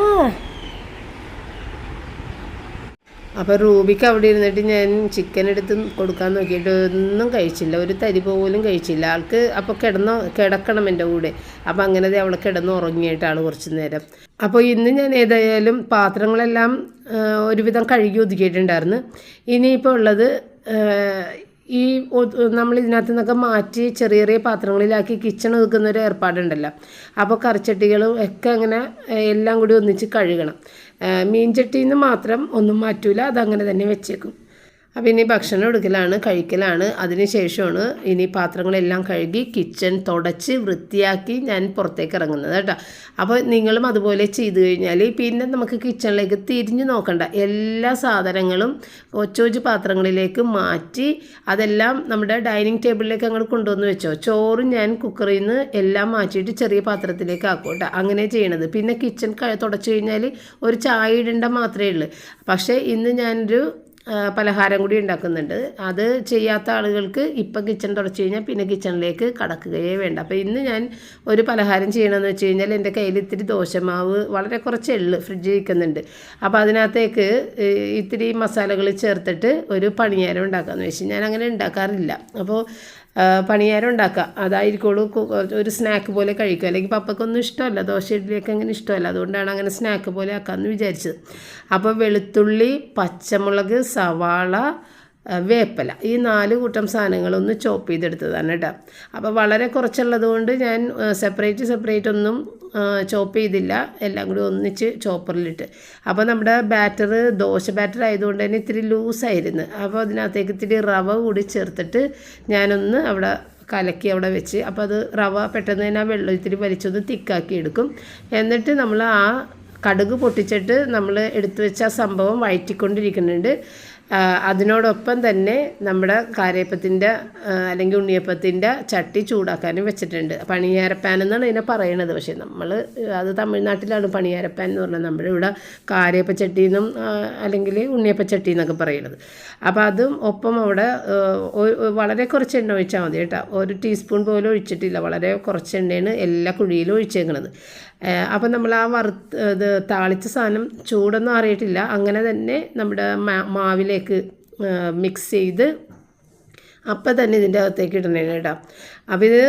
അപ്പോൾ റൂബിക്ക് അവിടെ ഇരുന്നിട്ട് ഞാൻ ചിക്കൻ എടുത്ത് കൊടുക്കാൻ നോക്കിയിട്ട് ഒന്നും കഴിച്ചില്ല. ഒരു തരി പോലും കഴിച്ചില്ല. ആൾക്ക് അപ്പോൾ കിടന്നോ കിടക്കണം എന്റെ കൂടെ. അപ്പോൾ അങ്ങനെ അവളെ കിടന്ന് ഉറങ്ങിയിട്ടാണ് കുറച്ച് നേരം. അപ്പോൾ ഇന്ന് ഞാൻ ഏതായാലും പാത്രങ്ങളെല്ലാം ഒരുവിധം കഴുകി ഒതുക്കിയിട്ടുണ്ടായിരുന്നു. ഇനിയിപ്പോൾ ഉള്ളത് ഈ നമ്മൾ ഇതിനകത്ത് നിന്നൊക്കെ മാറ്റി ചെറിയ ചെറിയ പാത്രങ്ങളിലാക്കി കിച്ചൺ ഒതുക്കുന്ന ഒരു ഏർപ്പാടുണ്ടല്ലോ. അപ്പോൾ കറിച്ചട്ടികളും ഒക്കെ അങ്ങനെ എല്ലാം കൂടി ഒന്നിച്ച് കഴുകണം. മീൻചട്ടിയിൽ നിന്ന് മാത്രം ഒന്നും മാറ്റൂല അതങ്ങനെ തന്നെ വെച്ചേക്കും. അപ്പോൾ ഇനി ഭക്ഷണം എടുക്കലാണ് കഴിക്കലാണ്. അതിന് ശേഷമാണ് ഇനി പാത്രങ്ങളെല്ലാം കഴുകി കിച്ചൺ തുടച്ച് വൃത്തിയാക്കി ഞാൻ പുറത്തേക്ക് ഇറങ്ങുന്നത് കേട്ടോ. അപ്പോൾ നിങ്ങളും അതുപോലെ ചെയ്തു കഴിഞ്ഞാൽ പിന്നെ നമുക്ക് കിച്ചണിലേക്ക് തിരിഞ്ഞു നോക്കണ്ട. എല്ലാ സാധനങ്ങളും കൊച്ചു പാത്രങ്ങളിലേക്ക് മാറ്റി അതെല്ലാം നമ്മുടെ ഡൈനിങ് ടേബിളിലേക്ക് അങ്ങോട്ട് കൊണ്ടുവന്ന് വെച്ചോ. ചോറ് ഞാൻ കുക്കറിൽ നിന്ന് എല്ലാം മാറ്റിയിട്ട് ചെറിയ പാത്രത്തിലേക്ക് ആക്കും കേട്ടോ അങ്ങനെ ചെയ്യണത്. പിന്നെ കിച്ചൺ തുടച്ചു കഴിഞ്ഞാൽ ഒരു ചായ ഇടേണ്ട മാത്രമേ ഉള്ളൂ. പക്ഷേ ഇന്ന് ഞാനൊരു പലഹാരം കൂടി ഉണ്ടാക്കുന്നുണ്ട്. അത് ചെയ്യാത്ത ആളുകൾക്ക് ഇപ്പം കിച്ചൺ തുടച്ചു കഴിഞ്ഞാൽ പിന്നെ കിച്ചണിലേക്ക് കടക്കുകയേ വേണ്ട. അപ്പോൾ ഇന്ന് ഞാൻ ഒരു പലഹാരം ചെയ്യണമെന്ന് വെച്ച് കഴിഞ്ഞാൽ എന്റെ കയ്യിൽ ഇത്തിരി ദോശമാവ് വളരെ കുറച്ച് എള്ള് ഫ്രിഡ്ജിൽ ഇരിക്കുന്നുണ്ട്. അപ്പോൾ അതിനകത്തേക്ക് ഇത്തിരി മസാലകൾ ചേർത്തിട്ട് ഒരു പണിയാരം ഉണ്ടാക്കാമെന്ന് വെച്ച് ഞാൻ അങ്ങനെ ഉണ്ടാക്കാറില്ല. അപ്പോൾ പണിയാരം ഉണ്ടാക്കുക. അതായിരിക്കുള്ളൂ ഒരു സ്നാക്ക് പോലെ കഴിക്കുക. അല്ലെങ്കിൽ പപ്പക്കൊന്നും ഇഷ്ടമല്ല. ദോശ ഇഡ്ഡലിയൊക്കെ അങ്ങനെ ഇഷ്ടമല്ല. അതുകൊണ്ടാണ് അങ്ങനെ സ്നാക്ക് പോലെ ആക്കാമെന്ന് വിചാരിച്ചത്. അപ്പോൾ വെളുത്തുള്ളി പച്ചമുളക് സവാള വേപ്പല. ഈ നാല് കൂട്ടം സാധനങ്ങളൊന്ന് ചോപ്പ് ചെയ്തെടുത്തതാണ് കേട്ടോ അപ്പോൾ വളരെ കുറച്ചുള്ളത് കൊണ്ട് ഞാൻ സെപ്പറേറ്റ് സെപ്പറേറ്റ് ഒന്നും ചോപ്പ് ചെയ്തില്ല. എല്ലാം കൂടി ഒന്നിച്ച് ചോപ്പറിലിട്ട് അപ്പോൾ നമ്മുടെ ബാറ്റർ ദോശ ബാറ്റർ ആയതുകൊണ്ട് തന്നെ ഇത്തിരി ലൂസായിരുന്നു അപ്പോൾ അതിനകത്തേക്ക് ഇത്തിരി റവ കൂടി ചേർത്തിട്ട് ഞാനൊന്ന് അവിടെ കലക്കി അവിടെ വെച്ച് അപ്പോൾ അത് റവ പെട്ടെന്ന് തന്നെ ആ വെള്ളം ഇത്തിരി വലിച്ചൊന്ന് തിക്കാക്കി എടുക്കും. എന്നിട്ട് നമ്മൾ ആ കടുക് പൊട്ടിച്ചിട്ട് നമ്മൾ എടുത്തു വെച്ച ആ സംഭവം വയറ്റിക്കൊണ്ടിരിക്കുന്നുണ്ട് അതിനോടൊപ്പം തന്നെ നമ്മുടെ കാരയപ്പത്തിന്റെ അല്ലെങ്കിൽ ഉണ്ണിയപ്പത്തിന്റെ ചട്ടി ചൂടാക്കാനും വെച്ചിട്ടുണ്ട്. പണിയാരപ്പാൻ എന്നാണ് ഇതിനെ പറയണത്. പക്ഷേ നമ്മൾ അത് തമിഴ്നാട്ടിലാണ് പണിയാരപ്പാൻ എന്ന് പറഞ്ഞാൽ നമ്മുടെ ഇവിടെ കാരയപ്പച്ചട്ടി എന്നും അല്ലെങ്കിൽ ഉണ്ണിയപ്പച്ചട്ടി എന്നൊക്കെ പറയുന്നത് അപ്പോൾ അതും ഒപ്പം അവിടെ വളരെ കുറച്ച് എണ്ണ ഒഴിച്ചാൽ മതി കേട്ടോ. ഒരു ടീസ്പൂൺ പോലും ഒഴിച്ചിട്ടില്ല. വളരെ കുറച്ച് എണ്ണയാണ് എല്ലാ കുഴിയിലും ഒഴിച്ചേക്കണത്. അപ്പം നമ്മൾ ആ വറുത്ത് ഇത് താളിച്ച സാധനം ചൂടൊന്നും അറിയിട്ടില്ല അങ്ങനെ തന്നെ നമ്മുടെ മാവിലേക്ക് മിക്സ് ചെയ്ത് അപ്പം തന്നെ ഇതിന്റെ അകത്തേക്ക് ഇടണേ കേട്ടോ. അപ്പം ഇത്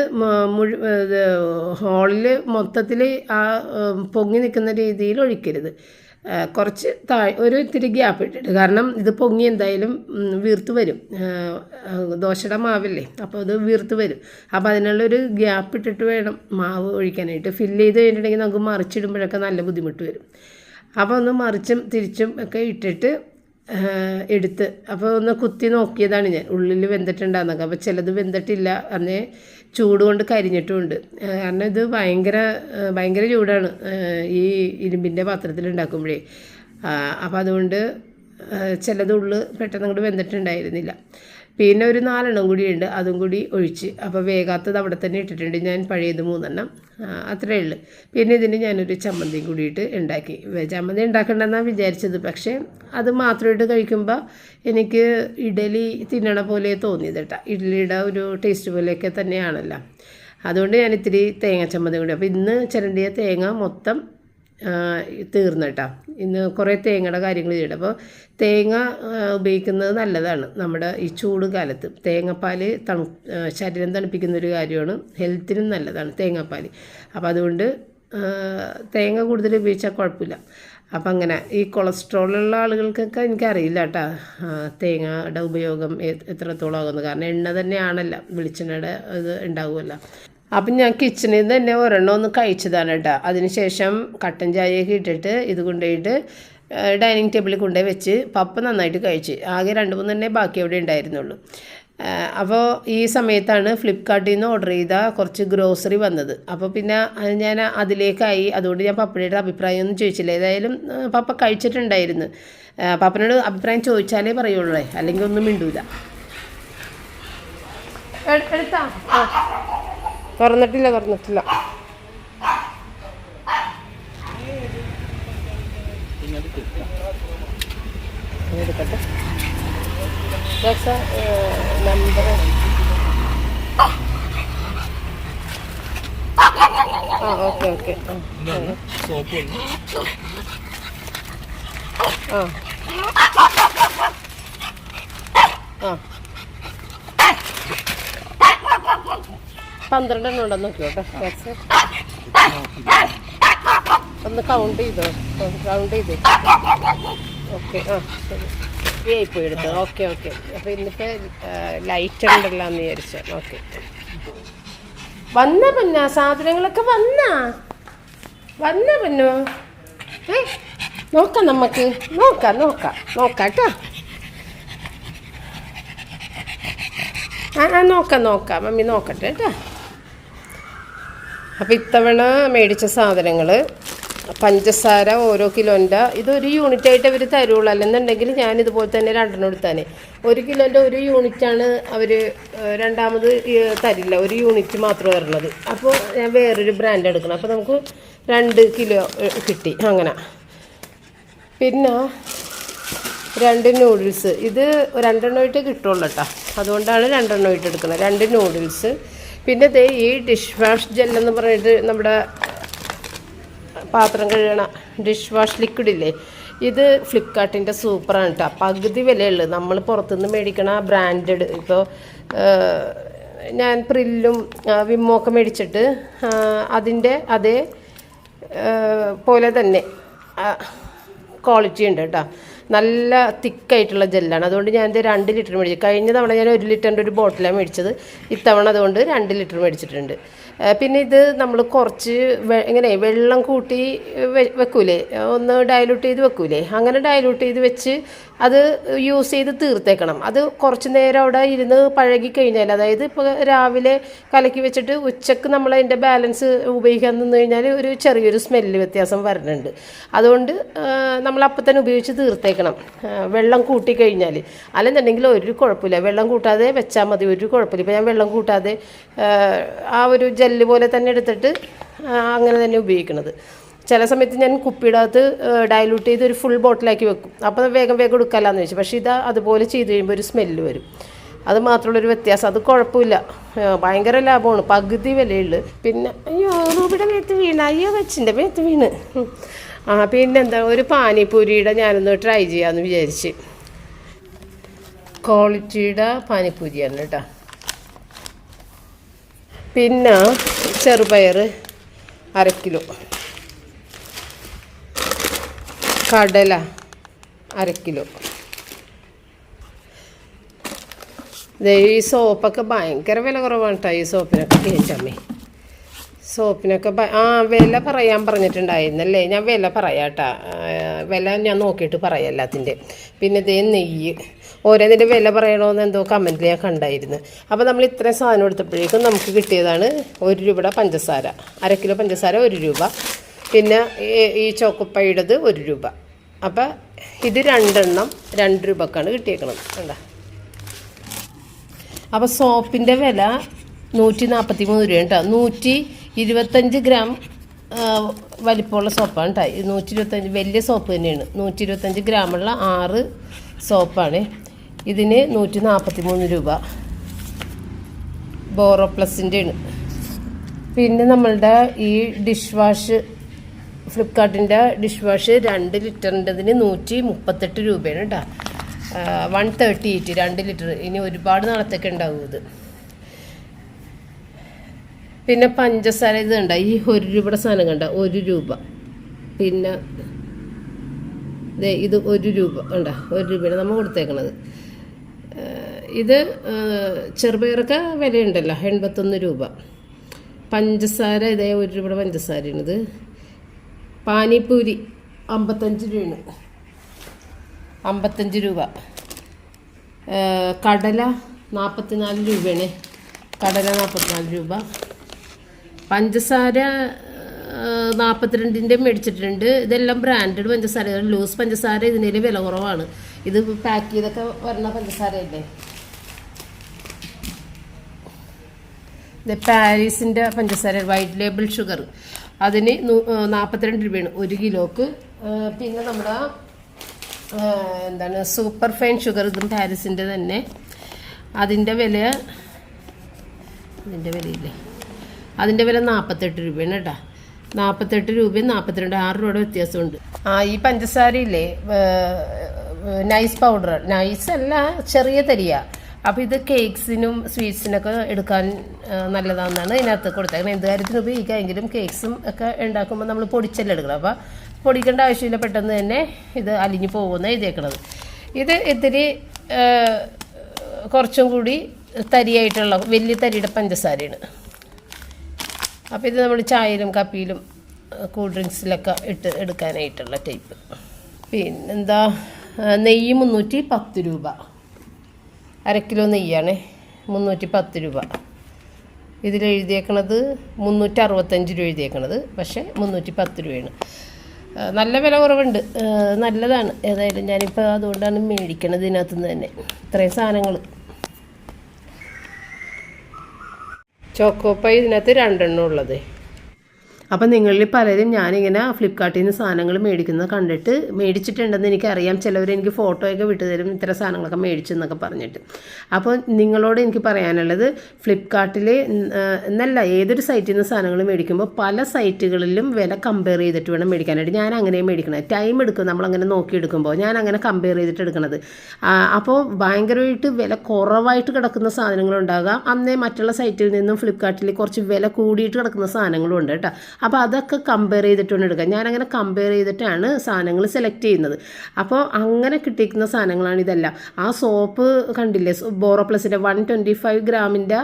മുഴു ഇത് ഹോളിൽ മൊത്തത്തിൽ ആ പൊങ്ങി നിൽക്കുന്ന രീതിയിൽ ഒഴിക്കരുത്. കുറച്ച് താഴെ ഒരു ഇത്തിരി ഗ്യാപ്പ് ഇട്ടിട്ട്. കാരണം ഇത് പൊങ്ങി എന്തായാലും വീർത്ത് വരും. ദോശയുടെ മാവില്ലേ അപ്പോൾ അത് വീർത്ത് വരും. അപ്പോൾ അതിനുള്ളൊരു ഗ്യാപ്പ് ഇട്ടിട്ട് വേണം മാവ് ഒഴിക്കാനായിട്ട്. ഫില്ല് ചെയ്ത് കഴിഞ്ഞിട്ടുണ്ടെങ്കിൽ നമുക്ക് മറിച്ചിടുമ്പോഴൊക്കെ നല്ല ബുദ്ധിമുട്ട് വരും. അപ്പോൾ ഒന്ന് മറിച്ചും തിരിച്ചും ഒക്കെ ഇട്ടിട്ട് എടുത്ത്. അപ്പോൾ ഒന്ന് കുത്തി നോക്കിയതാണ് ഞാൻ. ഉള്ളിൽ വെന്തിട്ടുണ്ടാകുന്നൊക്കെ അപ്പോൾ ചിലത് വെന്തിട്ടില്ല. അന്നേ ചൂട് കൊണ്ട് കരിഞ്ഞിട്ടുമുണ്ട് കാരണം ഇത് ഭയങ്കര ഭയങ്കര ചൂടാണ് ഈ ഇരുമ്പിന്റെ പാത്രത്തിൽ ഉണ്ടാക്കുമ്പോഴേ. അപ്പോൾ അതുകൊണ്ട് ചിലതുള്ളു ചിലത് പെട്ടെന്ന് അങ്ങോട്ട് വെന്തിട്ടുണ്ടായിരുന്നില്ല. പിന്നെ ഒരു നാലെണ്ണം കൂടി ഉണ്ട്. അതും കൂടി ഒഴിച്ച്. അപ്പോൾ വേഗാത്തത് അവിടെ തന്നെ ഇട്ടിട്ടുണ്ട്. ഞാൻ പഴയത് മൂന്നെണ്ണം. അത്രയേ ഉള്ളൂ. പിന്നെ ഇതിന് ഞാനൊരു ചമ്മന്തിയും കൂടിയിട്ട് ഉണ്ടാക്കി. ചമ്മന്തി ഉണ്ടാക്കണ്ടെന്നാണ് വിചാരിച്ചത്. പക്ഷേ അത് മാത്രമായിട്ട് കഴിക്കുമ്പോൾ എനിക്ക് ഇഡലി തിന്നണ പോലെ തോന്നിയത് കേട്ടോ ഇഡ്ഡലിയുടെ ഒരു ടേസ്റ്റ് പോലെയൊക്കെ തന്നെയാണല്ലോ. അതുകൊണ്ട് ഞാൻ ഇത്തിരി തേങ്ങ ചമ്മന്തി കൂടി. അപ്പോൾ ഇന്ന് ചിരണ്ടിയ തേങ്ങ മൊത്തം തീർന്നു കേട്ടോ ഇന്ന് കുറേ തേങ്ങയുടെ കാര്യങ്ങൾ ചെയ്യണം. അപ്പോൾ തേങ്ങ ഉപയോഗിക്കുന്നത് നല്ലതാണ്. നമ്മുടെ ഈ ചൂട് കാലത്ത് തേങ്ങാപ്പാൽ തണു ശരീരം തണുപ്പിക്കുന്ന ഒരു കാര്യമാണ്. ഹെൽത്തിനും നല്ലതാണ് തേങ്ങാപ്പാൽ അപ്പോൾ അതുകൊണ്ട് തേങ്ങ കൂടുതൽ ഉപയോഗിച്ചാൽ കുഴപ്പമില്ല. അപ്പം അങ്ങനെ ഈ കൊളസ്ട്രോൾ ഉള്ള ആളുകൾക്കൊക്കെ എനിക്കറിയില്ല കേട്ടോ തേങ്ങയുടെ ഉപയോഗം എത്രത്തോളം ആകുന്നു കാരണം എണ്ണ തന്നെയാണല്ലോ വെളിച്ചെണ്ണയുടെ ഇത് ഉണ്ടാവുമല്ലോ. അപ്പം ഞാൻ കിച്ചണിൽ നിന്ന് തന്നെ ഒരെണ്ണം ഒന്ന് കഴിച്ചതാണ് കേട്ടോ. അതിനുശേഷം കട്ടൻ ചായയൊക്കെ ഇട്ടിട്ട് ഇത് കൊണ്ടുപോയിട്ട് ഡൈനിങ് ടേബിളിൽ കൊണ്ടുപോയി വെച്ച് പപ്പ നന്നായിട്ട് കഴിച്ച്. ആകെ രണ്ട് മൂന്ന് തന്നെ ബാക്കി അവിടെ ഉണ്ടായിരുന്നുള്ളൂ. അപ്പോൾ ഈ സമയത്താണ് ഫ്ലിപ്കാർട്ടിൽ നിന്ന് ഓർഡർ ചെയ്ത കുറച്ച് ഗ്രോസറി വന്നത്. അപ്പോൾ പിന്നെ ഞാൻ അതിലേക്കായി. അതുകൊണ്ട് ഞാൻ പപ്പയുടെ അഭിപ്രായം ഒന്നും ചോദിച്ചില്ല. ഏതായാലും പപ്പ കഴിച്ചിട്ടുണ്ടായിരുന്നു. പപ്പനോട് അഭിപ്രായം ചോദിച്ചാലേ പറയുള്ളൂ. അല്ലെങ്കിൽ ഒന്നും മിണ്ടൂല. എടുത്താ. തുറന്നിട്ടില്ല തുറന്നിട്ടില്ല. എടുക്കട്ടെ. നമ്പർ ആ ഓക്കെ ഓക്കെ. ആ. ആ. പന്ത്രണ്ടെണ്ണം ഉണ്ടെന്ന് നോക്കിയോട്ടെ ബോക്സ് ഒന്ന് കൗണ്ട് ചെയ്തോ? കൗണ്ട് ചെയ്തേ? ഓക്കെ ആ ശരി. ആയിപ്പോയി എടുത്തു? ഓക്കെ ഓക്കെ അപ്പോൾ ഇന്നിപ്പോൾ ലൈറ്റ് ഉണ്ടല്ലോ എന്ന് വിചാരിച്ചു? ഓക്കെ വന്ന പിന്നെ? സാധനങ്ങളൊക്കെ വന്ന? വന്ന പിന്നോ? ഏ നോക്കാം നമുക്ക് നോക്കാം നോക്കാം. നോക്കാം കേട്ടോ ആ ആ നോക്കാം നോക്കാം. മമ്മി നോക്കട്ടെ കേട്ടോ അപ്പോൾ ഇത്തവണ മേടിച്ച സാധനങ്ങൾ പഞ്ചസാര ഓരോ കിലോന്റെ ഇതൊരു യൂണിറ്റ് ആയിട്ട് അവർ തരുള്ളൂ. അല്ലെന്നുണ്ടെങ്കിൽ ഞാൻ ഇതുപോലെ തന്നെ രണ്ടെണ്ണം എടുത്താനേ ഒരു കിലോന്റെ ഒരു യൂണിറ്റാണ് അവർ രണ്ടാമത് തരില്ല. ഒരു യൂണിറ്റ് മാത്രമേ തരുന്നത്. അപ്പോൾ ഞാൻ വേറൊരു ബ്രാൻഡ് എടുക്കണം. അപ്പോൾ നമുക്ക് രണ്ട് കിലോ കിട്ടി. അങ്ങനെ. പിന്നെ രണ്ട് നൂഡിൽസ് ഇത് രണ്ടെണ്ണമായിട്ട് കിട്ടുള്ളൂ കേട്ടോ. അതുകൊണ്ടാണ് രണ്ടെണ്ണമായിട്ട് എടുക്കുന്നത്. രണ്ട് നൂഡിൽസ് പിന്നെ ദേ ഈ ഡിഷ് വാഷ് ജെല്ലെന്ന് പറഞ്ഞിട്ട് നമ്മുടെ പാത്രം കഴുകണ ഡിഷ് വാഷ് ലിക്വിഡ് ഇല്ലേ? ഇത് ഫ്ലിപ്കാർട്ടിന്റെ സൂപ്പറാണ് കേട്ടോ പകുതി വിലയുള്ളൂ. നമ്മൾ പുറത്തുനിന്ന് മേടിക്കണ ബ്രാൻഡഡ് ഇപ്പോൾ ഞാൻ പ്രില്ലും വിമ്മൊക്കെ മേടിച്ചിട്ട് അതിന്റെ അതേ പോലെ തന്നെ ക്വാളിറ്റി ഉണ്ട് കേട്ടോ നല്ല തിക്കായിട്ടുള്ള ജെല്ലാണ്. അതുകൊണ്ട് ഞാൻ ഇത് രണ്ട് ലിറ്റർ മേടിച്ചു കഴിഞ്ഞ തവണ ഞാൻ ഒരു ലിറ്ററിന്റെ ഒരു ബോട്ടിലാണ് മേടിച്ചത്. ഇത്തവണ അതുകൊണ്ട് രണ്ട് ലിറ്റർ മേടിച്ചിട്ടുണ്ട്. പിന്നെ ഇത് നമ്മൾ കുറച്ച് ഇങ്ങനെ വെള്ളം കൂട്ടി വെക്കൂലേ? ഒന്ന് ഡയലൂട്ട് ചെയ്ത് വെക്കൂലേ? അങ്ങനെ ഡയലൂട്ട് ചെയ്ത് വെച്ച് അത് യൂസ് ചെയ്ത് തീർത്തേക്കണം. അത് കുറച്ച് നേരം അവിടെ ഇരുന്ന് പഴകി കഴിഞ്ഞാൽ അതായത് ഇപ്പോൾ രാവിലെ കലക്കി വെച്ചിട്ട് ഉച്ചയ്ക്ക് നമ്മൾ അതിന്റെ ബാലൻസ് ഉപയോഗിക്കാൻ നിന്ന് കഴിഞ്ഞാൽ ഒരു ചെറിയൊരു സ്മെല്ല് വ്യത്യാസം വരുന്നുണ്ട് അതുകൊണ്ട് നമ്മൾ അപ്പം തന്നെ ഉപയോഗിച്ച് തീർത്തേക്കണം. ആ, വെള്ളം കൂട്ടി കഴിഞ്ഞാൽ. അല്ലെന്നുണ്ടെങ്കിൽ ഒരു കുഴപ്പമില്ല. വെള്ളം കൂട്ടാതെ വെച്ചാൽ മതി. ഒരു കുഴപ്പമില്ല. ഇപ്പോൾ ഞാൻ വെള്ളം കൂട്ടാതെ ആ, ഒരു ജെല്ല് പോലെ തന്നെ എടുത്തിട്ട് അങ്ങനെ തന്നെ ഉപയോഗിക്കണത് ചില സമയത്ത് ഞാൻ കുപ്പിയുടെ അകത്ത് ഡയലൂട്ട് ചെയ്ത് ഒരു ഫുൾ ബോട്ടിലാക്കി വെക്കും. അപ്പോൾ വേഗം വേഗം എടുക്കാമല്ലാന്ന് ചോദിച്ചു. പക്ഷേ ഇത് അതുപോലെ ചെയ്ത് കഴിയുമ്പോൾ ഒരു സ്മെല്ല് വരും. അത് മാത്രമുള്ള ഒരു വ്യത്യാസം. അത് കുഴപ്പമില്ല. ഭയങ്കര ലാഭമാണ്. പകുതി വിലയുള്ളു പിന്നെ അയ്യോ റൂബിയുടെ മേത്ത് വീണ്. അയ്യോ വെച്ചിന്റെ മേത്ത് വീണ്. ആ പിന്നെന്താ ഒരു പാനിപ്പൂരിയുടെ ഞാനൊന്ന് ട്രൈ ചെയ്യാമെന്ന് വിചാരിച്ച്. ക്വാളിറ്റിയുടെ പാനിപ്പൂരിയാണ് കേട്ടോ പിന്നെ ചെറുപയർ അര കിലോ. കടല അര കിലോ. ഈ സോപ്പൊക്കെ ഭയങ്കര വില കുറവാണ് കേട്ടോ ഈ സോപ്പിനൊക്കെ. കേട്ടമ്മേ സോപ്പിനൊക്കെ ആ വില പറയാൻ പറഞ്ഞിട്ടുണ്ടായിരുന്നല്ലേ? ഞാൻ വില പറയാട്ടാ. വില ഞാൻ നോക്കിയിട്ട് പറയാം എല്ലാത്തിന്റെ. പിന്നെ ഇതേ നെയ്യ്. ഓരോന്നിന്റെ വില പറയണമെന്ന് എന്തോ കമന്റിൽ ഞാൻ കണ്ടായിരുന്നു. അപ്പോൾ നമ്മൾ ഇത്രയും സാധനം എടുത്തപ്പോഴേക്കും നമുക്ക് കിട്ടിയതാണ് ഒരു രൂപയുടെ പഞ്ചസാര. അര കിലോ പഞ്ചസാര ഒരു രൂപ. പിന്നെ ഈ ചോക്കപ്പയുടേത് ഒരു രൂപ. അപ്പോൾ ഇത് രണ്ടെണ്ണം രണ്ട് രൂപക്കാണ് കിട്ടിയേക്കണം കണ്ടാ? അപ്പോൾ സോപ്പിന്റെ വില നൂറ്റി നാൽപ്പത്തി മൂന്ന് രൂപ കേട്ടോ. നൂറ്റി ഇരുപത്തഞ്ച് ഗ്രാം വലിപ്പമുള്ള സോപ്പാണ് കേട്ടോ നൂറ്റി ഇരുപത്തഞ്ച് വലിയ സോപ്പ് തന്നെയാണ്. നൂറ്റി ഇരുപത്തഞ്ച് ഗ്രാമുള്ള ആറ് സോപ്പാണ്. ഇതിന് നൂറ്റി നാൽപ്പത്തി മൂന്ന് രൂപ. ബോറോ പ്ലസിന്റെ ആണ് പിന്നെ നമ്മളുടെ ഈ ഡിഷ് വാഷ് ഫ്ലിപ്കാർട്ടിന്റെ ഡിഷ് വാഷ് രണ്ട് ലിറ്ററിന്റെതിന് നൂറ്റി മുപ്പത്തെട്ട് രൂപയാണ് കേട്ടോ വൺ തേർട്ടി എയ്റ്റ് രണ്ട് ലിറ്റർ. ഇനി ഒരുപാട് നാളത്തേക്ക് ഉണ്ടാവും ഇത്. പിന്നെ പഞ്ചസാര ഇത് കണ്ട ഈ ഒരു രൂപയുടെ സാധനം കണ്ട ഒരു രൂപ. പിന്നെ ഇത് ഒരു രൂപ കണ്ട ഒരു രൂപയാണ് നമ്മൾ കൊടുത്തേക്കണത്. ഇത് ചെറുപയറൊക്കെ വിലയുണ്ടല്ലോ എൺപത്തൊന്ന് രൂപ. പഞ്ചസാര ഇതേ ഒരു രൂപയുടെ പഞ്ചസാരയാണിത്. പാനിപ്പൂരി അമ്പത്തഞ്ച് രൂപയാണ്. അമ്പത്തഞ്ച് രൂപ. കടല നാൽപ്പത്തിനാല് രൂപയാണ്. കടല നാൽപ്പത്തിനാല് രൂപ. പഞ്ചസാര നാൽപ്പത്തിരണ്ടിന്റെ മേടിച്ചിട്ടുണ്ട്. ഇതെല്ലാം ബ്രാൻഡഡ് പഞ്ചസാര. ലൂസ് പഞ്ചസാര ഇതിന് വില കുറവാണ്. ഇത് പാക്ക് ചെയ്തൊക്കെ വരുന്ന പഞ്ചസാരയല്ലേ? ഇത് പാരീസിന്റെ പഞ്ചസാര വൈറ്റ് ലേബിൾ ഷുഗർ അതിന് നാൽപ്പത്തിരണ്ട് രൂപയാണ് ഒരു കിലോക്ക്. പിന്നെ നമ്മുടെ എന്താണ് സൂപ്പർ ഫൈൻ ഷുഗർ ഇതും പാരീസിന്റെ തന്നെ. അതിന്റെ വില അതിന്റെ വിലയില്ലേ? അതിന്റെ വില നാൽപ്പത്തെട്ട് രൂപയാണ് കേട്ടോ. നാൽപ്പത്തെട്ട് രൂപയും നാൽപ്പത്തിരണ്ട് ആറ് രൂപയുടെ വ്യത്യാസമുണ്ട്. ആ ഈ പഞ്ചസാരയില്ലേ നൈസ് പൗഡർ നൈസ് അല്ല ചെറിയ തരിയ. അപ്പോൾ ഇത് കേക്ക്സിനും സ്വീറ്റ്സിനൊക്കെ എടുക്കാൻ നല്ലതാണെന്നാണ് ഇതിനകത്ത് കൊടുത്തേക്കുന്നത് എന്ത് കാര്യത്തിന് ഉപയോഗിക്കാമെങ്കിലും കേക്ക്സും ഒക്കെ ഉണ്ടാക്കുമ്പോൾ നമ്മൾ പൊടിച്ചല്ലേ എടുക്കണം. അപ്പോൾ പൊടിക്കേണ്ട ആവശ്യമില്ല പെട്ടെന്ന് തന്നെ ഇത് അലിഞ്ഞു പോകുന്ന എഴുതിയേക്കണത് ഇത് ഇത്തിരി കുറച്ചും കൂടി തരിയായിട്ടുള്ള വലിയ തരിയുടെ പഞ്ചസാരയാണ്. അപ്പോൾ ഇത് നമ്മൾ ചായയിലും കപ്പിയിലും കൂൾ ഡ്രിങ്ക്സിലൊക്കെ ഇട്ട് എടുക്കാനായിട്ടുള്ള ടൈപ്പ് പിന്നെന്താ നെയ്യ് മുന്നൂറ്റി പത്ത് രൂപ. അര കിലോ നെയ്യാണ് മുന്നൂറ്റി പത്ത് രൂപ. ഇതിൽ എഴുതിയേക്കണത് മുന്നൂറ്റി അറുപത്തഞ്ച് രൂപ എഴുതിയേക്കണത് പക്ഷേ മുന്നൂറ്റി പത്ത് രൂപയാണ് നല്ല വില കുറവുണ്ട്. നല്ലതാണ്. ഏതായാലും ഞാനിപ്പോൾ അതുകൊണ്ടാണ് മേടിക്കണത് ഇതിനകത്തുനിന്ന് തന്നെ. ഇത്രയും സാധനങ്ങൾ ചോക്കോപ്പൈ ഇതിനകത്ത് രണ്ടെണ്ണം ഉള്ളത്. അപ്പം നിങ്ങളിൽ പലരും ഞാനിങ്ങനെ ഫ്ലിപ്കാർട്ടിൽ നിന്ന് സാധനങ്ങൾ മേടിക്കുന്നത് കണ്ടിട്ട് മേടിച്ചിട്ടുണ്ടെന്ന് എനിക്കറിയാം. ചിലവർ എനിക്ക് ഫോട്ടോയൊക്കെ വിട്ടു തരും ഇത്ര സാധനങ്ങളൊക്കെ മേടിച്ചു എന്നൊക്കെ പറഞ്ഞിട്ട്. അപ്പോൾ നിങ്ങളോട് എനിക്ക് പറയാനുള്ളത് ഫ്ലിപ്കാർട്ടിൽ എന്നല്ല ഏതൊരു സൈറ്റിൽ നിന്ന് സാധനങ്ങൾ മേടിക്കുമ്പോൾ പല സൈറ്റുകളിലും വില കമ്പയർ ചെയ്തിട്ട് വേണം മേടിക്കാനായിട്ട്. ഞാൻ അങ്ങനെ മേടിക്കണത് ടൈം എടുക്കും നമ്മളങ്ങനെ നോക്കിയെടുക്കുമ്പോൾ ഞാൻ അങ്ങനെ കമ്പയർ ചെയ്തിട്ട് എടുക്കണത്. അപ്പോൾ ഭയങ്കരമായിട്ട് വില കുറവായിട്ട് കിടക്കുന്ന സാധനങ്ങളുണ്ടാകാം. അന്നേ മറ്റുള്ള സൈറ്റിൽ നിന്നും ഫ്ലിപ്കാർട്ടിൽ കുറച്ച് വില കൂടിയിട്ട് കിടക്കുന്ന സാധനങ്ങളും ഉണ്ട് കേട്ടോ. അപ്പോൾ അതൊക്കെ കമ്പയർ ചെയ്തിട്ടാണ് എടുക്കുക. ഞാനങ്ങനെ കമ്പയർ ചെയ്തിട്ടാണ് സാധനങ്ങൾ സെലക്ട് ചെയ്യുന്നത്. അപ്പോൾ അങ്ങനെ കിട്ടിയിരിക്കുന്ന സാധനങ്ങളാണ് ഇതെല്ലാം. ആ സോപ്പ് കണ്ടില്ലേ? ബോറോ പ്ലസിന്റെ വൺ ട്വന്റി ഫൈവ് ഗ്രാമിന്റെ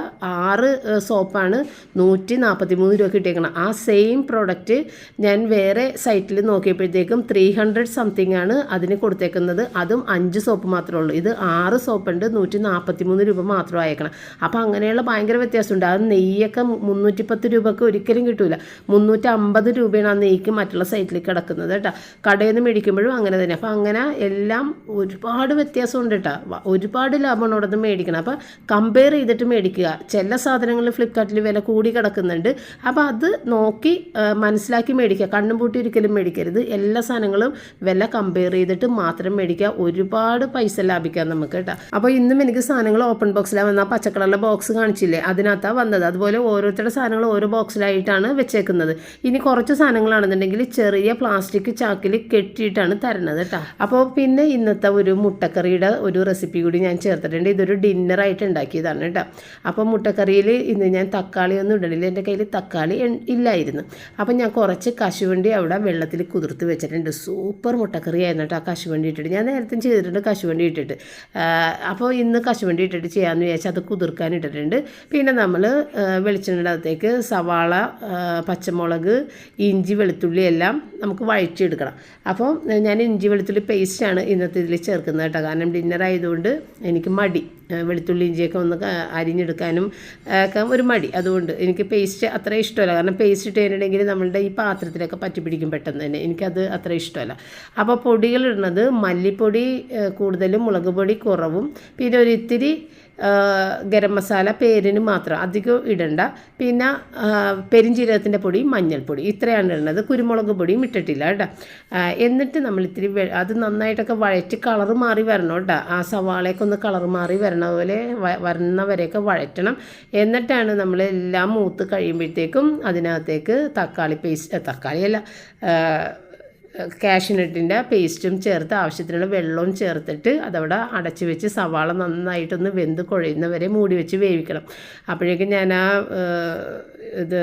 ആറ് സോപ്പാണ് നൂറ്റി നാൽപ്പത്തി മൂന്ന് രൂപ കിട്ടിയേക്കണം ആ സെയിം പ്രോഡക്റ്റ് ഞാൻ വേറെ സൈറ്റിൽ നോക്കിയപ്പോഴത്തേക്കും ത്രീ ഹൺഡ്രഡ് സംതിങ് ആണ് അതിന് കൊടുത്തേക്കുന്നത്. അതും അഞ്ച് സോപ്പ് മാത്രമേ ഉള്ളൂ. ഇത് ആറ് സോപ്പുണ്ട് നൂറ്റി നാൽപ്പത്തി മൂന്ന് രൂപ മാത്രം അയക്കണം അപ്പോൾ അങ്ങനെയുള്ള ഭയങ്കര വ്യത്യാസമുണ്ട്. അത് നെയ്യൊക്കെ മുന്നൂറ്റി പത്ത് രൂപക്ക് ഒരിക്കലും കിട്ടൂല. മുന്നൂറ്റി അമ്പത് രൂപയാണ് ആ നെയ്ക്ക് മറ്റുള്ള സൈറ്റിൽ കിടക്കുന്നത് കേട്ടോ. കടയിൽ നിന്ന് മേടിക്കുമ്പോഴും അങ്ങനെ തന്നെ. അപ്പോൾ അങ്ങനെ എല്ലാം ഒരുപാട് വ്യത്യാസമുണ്ട് കേട്ടോ. ഒരുപാട് ലാഭമാണ് അവിടെ നിന്ന് മേടിക്കണം അപ്പോൾ കമ്പയർ ചെയ്തിട്ട് മേടിക്കുക. ചില സാധനങ്ങൾ ഫ്ലിപ്കാർട്ടിൽ വില കൂടി കിടക്കുന്നുണ്ട്. അപ്പോൾ അത് നോക്കി മനസ്സിലാക്കി മേടിക്കുക. കണ്ണും പൂട്ടി ഒരിക്കലും മേടിക്കരുത്. എല്ലാ സാധനങ്ങളും വില കമ്പയർ ചെയ്തിട്ട് മാത്രം മേടിക്കുക. ഒരുപാട് പൈസ ലാഭിക്കാം നമുക്ക് കേട്ടോ. അപ്പോൾ ഇന്നും എനിക്ക് സാധനങ്ങൾ ഓപ്പൺ ബോക്സിലാണ് വന്ന പച്ചക്കളറിലെ ബോക്സ് കാണിച്ചില്ലേ? അതിനകത്താണ് വന്നത്. അതുപോലെ ഓരോരുത്തരുടെ സാധനങ്ങൾ ഓരോ ബോക്സിലായിട്ടാണ് വെച്ചേക്കുന്നത്. ഇനി കുറച്ച് സാധനങ്ങളാണെന്നുണ്ടെങ്കിൽ ചെറിയ പ്ലാസ്റ്റിക് ചാക്കിൽ കെട്ടിയിട്ടാണ് തരണത് കേട്ടോ അപ്പോൾ പിന്നെ ഇന്നത്തെ ഒരു മുട്ടക്കറിയുടെ ഒരു റെസിപ്പി കൂടി ഞാൻ ചേർത്തിട്ടുണ്ട്. ഇതൊരു ഡിന്നറായിട്ട് ഉണ്ടാക്കിയതാണ് കേട്ടോ അപ്പോൾ മുട്ടക്കറിയിൽ ഇന്ന് ഞാൻ തക്കാളി ഒന്നും ഇടണില്ല എന്റെ കയ്യിൽ തക്കാളി ഇല്ലായിരുന്നു. അപ്പോൾ ഞാൻ കുറച്ച് കശുവണ്ടി അവിടെ വെള്ളത്തിൽ കുതിർത്ത് വെച്ചിട്ടുണ്ട്. സൂപ്പർ മുട്ടക്കറി ആയിരുന്നു കേട്ടോ കശുവണ്ടി ഇട്ടിട്ട്. ഞാൻ നേരത്തെ ചെയ്തിട്ടുണ്ട് കശുവണ്ടി ഇട്ടിട്ട്. അപ്പോൾ ഇന്ന് കശുവണ്ടി ഇട്ടിട്ട് ചെയ്യാമെന്ന് വിചാരിച്ചാൽ അത് കുതിർക്കാൻ ഇട്ടിട്ടുണ്ട്. പിന്നെ നമ്മൾ വെളിച്ചെണ്ണയുടെ അകത്തേക്ക് സവാള ആ, പച്ചമുളക് ഇഞ്ചി വെളുത്തുള്ളി എല്ലാം നമുക്ക് വഴറ്റിയെടുക്കണം. അപ്പോൾ ഞാൻ ഇഞ്ചി വെളുത്തുള്ളി പേസ്റ്റാണ് ഇന്നത്തെ ഇതിൽ ചേർക്കുന്നത് കേട്ടോ. കാരണം ഡിന്നർ ആയതുകൊണ്ട് എനിക്ക് മടി. വെളുത്തുള്ളി ഇഞ്ചിയൊക്കെ ഒന്ന് അരിഞ്ഞെടുക്കാനും ഒക്കെ ഒരു മടി. അതുകൊണ്ട് എനിക്ക് പേസ്റ്റ് അത്ര ഇഷ്ടമല്ല. കാരണം പേസ്റ്റ് ഇട്ട് കഴിഞ്ഞിട്ടുണ്ടെങ്കിൽ നമ്മളുടെ ഈ പാത്രത്തിലൊക്കെ പറ്റി പിടിക്കും പെട്ടെന്ന് തന്നെ. എനിക്കത് അത്ര ഇഷ്ടമല്ല. അപ്പോൾ പൊടികളിടുന്നത് മല്ലിപ്പൊടി കൂടുതലും മുളക് പൊടി കുറവും. പിന്നെ ഒരു ഇത്തിരി ഗരം മസാല പേരിന് മാത്രം അധികം ഇടണ്ട. പിന്നെ പെരിഞ്ജീരകത്തിന്റെ പൊടി മഞ്ഞൾപ്പൊടി. ഇത്രയാണ് ഇടുന്നത് കുരുമുളക് പൊടിയും ഇട്ടിട്ടില്ല കേട്ടോ. എന്നിട്ട് നമ്മൾ ഇത്തിരി അത് നന്നായിട്ടൊക്കെ വഴറ്റി കളർ മാറി വരണം കേട്ടോ. ആ സവാളയൊക്കെ ഒന്ന് കളർ മാറി വരണ. പോലെ വരുന്നവരെയൊക്കെ വഴറ്റണം. എന്നിട്ടാണ് നമ്മൾ എല്ലാം മൂത്ത് കഴിയുമ്പോഴത്തേക്കും അതിനകത്തേക്ക് തക്കാളി പേസ്റ്റ് തക്കാളിയല്ല ആ, കാഷ്യൂനട്ടിന്റെ പേസ്റ്റും ചേർത്ത് ആവശ്യത്തിനുള്ള വെള്ളവും ചേർത്തിട്ട് അതവിടെ അടച്ച് വെച്ച് സവാള നന്നായിട്ടൊന്ന് വെന്ത് കുഴയുന്നവരെ മൂടി വെച്ച് വേവിക്കണം. അപ്പോഴേക്കും ഞാൻ ആ ഇത്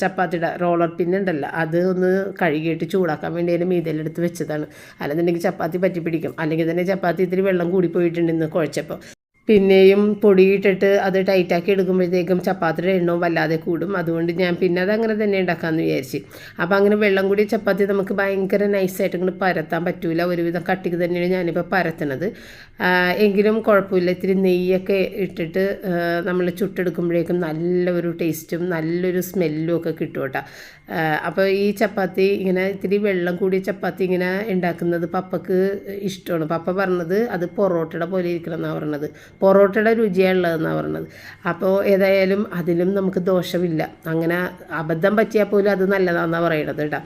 ചപ്പാത്തിയുടെ റോളർ പിന്നുണ്ടല്ലോ അത് ഒന്ന് കഴുകിയിട്ട് ചൂടാക്കാൻ വേണ്ടി അതിന്റെ മീതയിലെടുത്ത് വെച്ചതാണ്. അല്ലെന്നുണ്ടെങ്കിൽ ചപ്പാത്തി പറ്റി പിടിക്കും അല്ലെങ്കിൽ തന്നെ ചപ്പാത്തി ഇത്തിരി വെള്ളം കൂടി ഇന്ന് കുഴച്ചപ്പോൾ. പിന്നെയും പൊടിയിട്ടിട്ട് അത് ടൈറ്റാക്കി എടുക്കുമ്പോഴത്തേക്കും ചപ്പാത്തിയുടെ എണ്ണവും വല്ലാതെ കൂടും. അതുകൊണ്ട് ഞാൻ പിന്നെ അത് അങ്ങനെ തന്നെ ഉണ്ടാക്കാമെന്ന് വിചാരിച്ച്. അപ്പോൾ അങ്ങനെ വെള്ളം കൂടി ചപ്പാത്തി നമുക്ക് ഭയങ്കര നൈസായിട്ട് ഇങ്ങനെ പരത്താൻ പറ്റൂല. ഒരുവിധം കട്ടിക്ക് തന്നെയാണ് ഞാനിപ്പോൾ പരത്തണത്. എങ്കിലും കുഴപ്പമില്ല. ഇത്തിരി നെയ്യൊക്കെ ഇട്ടിട്ട് നമ്മൾ ചുട്ടെടുക്കുമ്പോഴേക്കും നല്ലൊരു ടേസ്റ്റും നല്ലൊരു സ്മെല്ലും ഒക്കെ കിട്ടും കേട്ടോ. അപ്പോൾ ഈ ചപ്പാത്തി ഇങ്ങനെ ഇത്തിരി വെള്ളം കൂടിയ ചപ്പാത്തി ഇങ്ങനെ ഉണ്ടാക്കുന്നത് പപ്പക്ക് ഇഷ്ടമാണ്. പപ്പ പറഞ്ഞത് അത് പൊറോട്ടയുടെ പോലെ ഇരിക്കണം എന്നാണ് പറഞ്ഞത്. പൊറോട്ടയുടെ രുചിയാണുള്ളതെന്നാണ് പറഞ്ഞത്. അപ്പോൾ ഏതായാലും അതിലും നമുക്ക് ദോഷമില്ല. അങ്ങനെ അബദ്ധം പറ്റിയാൽ പോലും അത് നല്ലതാണെന്നാണ് പറയണത് കേട്ടോ.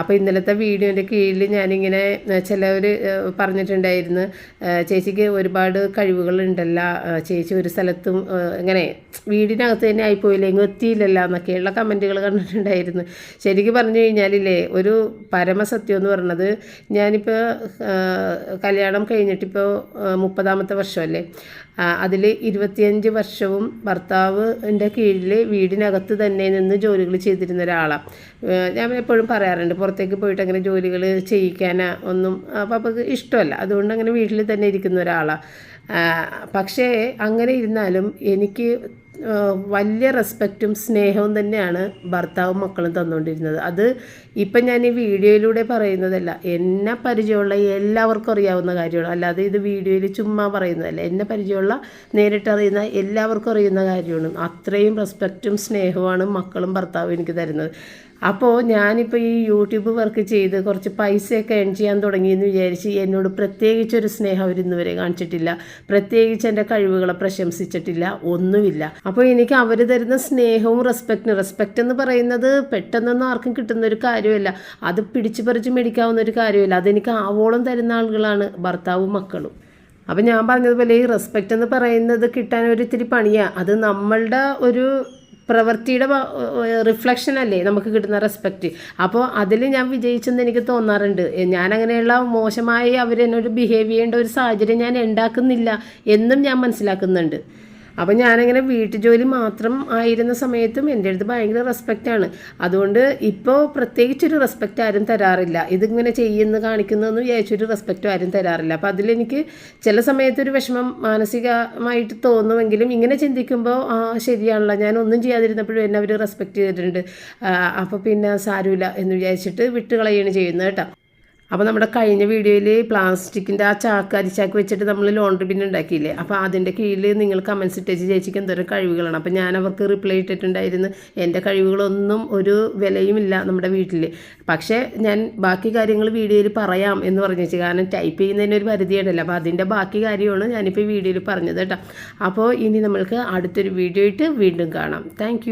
അപ്പോൾ ഇന്നലത്തെ വീഡിയോന്റെ കീഴിൽ ഞാനിങ്ങനെ ചിലവർ പറഞ്ഞിട്ടുണ്ടായിരുന്നു ചേച്ചിക്ക് ഒരുപാട് കഴിവുകളുണ്ടല്ല ചേച്ചി ഒരു സ്ഥലത്തും ഇങ്ങനെ വീടിനകത്ത് തന്നെ ആയിപ്പോയില്ലെങ്കിൽ എത്തിയില്ലല്ലോ എന്നൊക്കെയുള്ള കമന്റുകൾ കണ്ടിട്ടുണ്ടായിരുന്നു. ശരിക്കും പറഞ്ഞു കഴിഞ്ഞാലില്ലേ ഒരു പരമസത്യം എന്ന് പറഞ്ഞത് ഞാനിപ്പോൾ കല്യാണം കഴിഞ്ഞിട്ടിപ്പോൾ മുപ്പതാമത്തെ വർഷമല്ലേ? അതിൽ ഇരുപത്തിയഞ്ച് വർഷവും ഭർത്താവിന്റെ കീഴിൽ വീടിനകത്ത് തന്നെ നിന്ന് ജോലികൾ ചെയ്തിരുന്ന ഒരാളാണ് ഞാൻ എപ്പോഴും പറയാറുണ്ട് പുറത്തേക്ക് പോയിട്ട് അങ്ങനെ ജോലികൾ ചെയ്യിക്കാനാ ഒന്നും പപ്പക്ക് ഇഷ്ടമല്ല. അതുകൊണ്ട് അങ്ങനെ വീട്ടിൽ തന്നെ ഇരിക്കുന്ന ഒരാളാണ് പക്ഷേ അങ്ങനെ ഇരുന്നാലും എനിക്ക് വലിയ റെസ്പെക്റ്റും സ്നേഹവും തന്നെയാണ് ഭർത്താവും മക്കളും തന്നുകൊണ്ടിരുന്നത് അത് ഇപ്പം ഞാൻ ഈ വീഡിയോയിലൂടെ പറയുന്നതല്ല എന്നെ പരിചയമുള്ള എല്ലാവർക്കും അറിയാവുന്ന കാര്യമാണ്. അല്ലാതെ ഇത് വീഡിയോയിൽ ചുമ്മാ പറയുന്നതല്ല എന്നെ പരിചയമുള്ള നേരിട്ടറിയുന്ന എല്ലാവർക്കും അറിയുന്ന കാര്യമാണ്. അത്രയും റെസ്പെക്റ്റും സ്നേഹവുമാണ് മക്കളും ഭർത്താവും എനിക്ക് തരുന്നത്. അപ്പോൾ ഞാനിപ്പോൾ ഈ യൂട്യൂബ് വർക്ക് ചെയ്ത് കുറച്ച് പൈസയൊക്കെ ഏൺ ചെയ്യാൻ തുടങ്ങിയെന്ന് വിചാരിച്ച് എന്നോട് പ്രത്യേകിച്ചൊരു സ്നേഹം അവർ ഇന്ന് വരെ കാണിച്ചിട്ടില്ല. പ്രത്യേകിച്ച് എന്റെ കഴിവുകളെ പ്രശംസിച്ചിട്ടില്ല. ഒന്നുമില്ല. അപ്പോൾ എനിക്ക് അവർ തരുന്ന സ്നേഹവും റെസ്പെക്റ്റും റെസ്പെക്റ്റ് എന്ന് പറയുന്നത് പെട്ടെന്നൊന്നും ആർക്കും കിട്ടുന്ന ഒരു കാര്യമല്ല. അത് പിടിച്ചു പറിച്ച് മേടിക്കാവുന്ന ഒരു കാര്യമല്ല. അതെനിക്ക് ആവോളം തരുന്ന ആളുകളാണ് ഭർത്താവും മക്കളും. അപ്പം ഞാൻ പറഞ്ഞതുപോലെ ഈ റെസ്പെക്റ്റ് എന്ന് പറയുന്നത് കിട്ടാൻ ഒരു ഇത്തിരി പണിയാണ് അത് നമ്മളുടെ ഒരു പ്രവൃത്തിയുടെ റിഫ്ലക്ഷൻ അല്ലേ നമുക്ക് കിട്ടുന്ന റെസ്പെക്റ്റ് അപ്പോൾ അതിൽ ഞാൻ വിജയിച്ചെന്ന് എനിക്ക് തോന്നാറുണ്ട്. ഞാനങ്ങനെയുള്ള മോശമായി അവരെന്നോട് ബിഹേവ് ചെയ്യേണ്ട ഒരു സാഹചര്യം ഞാൻ ഉണ്ടാക്കുന്നില്ല എന്നും ഞാൻ മനസ്സിലാക്കുന്നുണ്ട്. അപ്പോൾ ഞാനങ്ങനെ വീട്ടുജോലി മാത്രം ആയിരുന്ന സമയത്തും എന്റെ അടുത്ത് ഭയങ്കര റെസ്പെക്റ്റാണ് അതുകൊണ്ട് ഇപ്പോൾ പ്രത്യേകിച്ചൊരു റെസ്പെക്റ്റ് ആരും തരാറില്ല. ഇതിങ്ങനെ ചെയ്യുന്നു കാണിക്കുന്നതെന്ന് വിചാരിച്ചൊരു റെസ്പെക്റ്റ് ആരും തരാറില്ല. അപ്പോൾ അതിലെനിക്ക് ചില സമയത്തൊരു വിഷമം മാനസികമായിട്ട് തോന്നുമെങ്കിലും ഇങ്ങനെ ചിന്തിക്കുമ്പോൾ ആ ശരിയാണല്ലോ ഞാൻ ഒന്നും ചെയ്യാതിരുന്നപ്പോഴും എന്നെ അവർ റെസ്പെക്റ്റ് ചെയ്തിട്ടുണ്ട്. അപ്പോൾ പിന്നെ സാരമില്ല എന്ന് വിചാരിച്ചിട്ട് വിട്ടുകളയാണ് ചെയ്യുന്നത് കേട്ടോ. അപ്പോൾ നമ്മുടെ കഴിഞ്ഞ വീഡിയോയിൽ പ്ലാസ്റ്റിക്കിന്റെ ആ ചാക്ക് അരിച്ചാക്ക് വെച്ചിട്ട് നമ്മൾ ലോണ്ടറി ബിൻ ഉണ്ടാക്കിയില്ലേ? അപ്പോൾ അതിന്റെ കീഴിൽ നിങ്ങൾ കമൻസ് ഇട്ടേച്ച് ചേച്ചിക്ക് എന്തോരം കഴിവുകളാണ്. അപ്പോൾ ഞാൻ അവർക്ക് റിപ്ലൈ ഇട്ടിട്ടുണ്ടായിരുന്നു എന്റെ കഴിവുകളൊന്നും ഒരു വിലയുമില്ല നമ്മുടെ വീട്ടിൽ പക്ഷേ ഞാൻ ബാക്കി കാര്യങ്ങൾ വീഡിയോയിൽ പറയാം എന്ന് പറഞ്ഞു കാരണം ടൈപ്പ് ചെയ്യുന്നതിന് ഒരു പരിധിയുണ്ടല്ലോ. അപ്പോൾ അതിന്റെ ബാക്കി കാര്യമാണ് ഞാനിപ്പോൾ വീഡിയോയിൽ പറഞ്ഞത് കേട്ടോ. അപ്പോൾ ഇനി നമ്മൾക്ക് അടുത്തൊരു വീഡിയോ ഇട്ട് വീണ്ടും കാണാം. താങ്ക്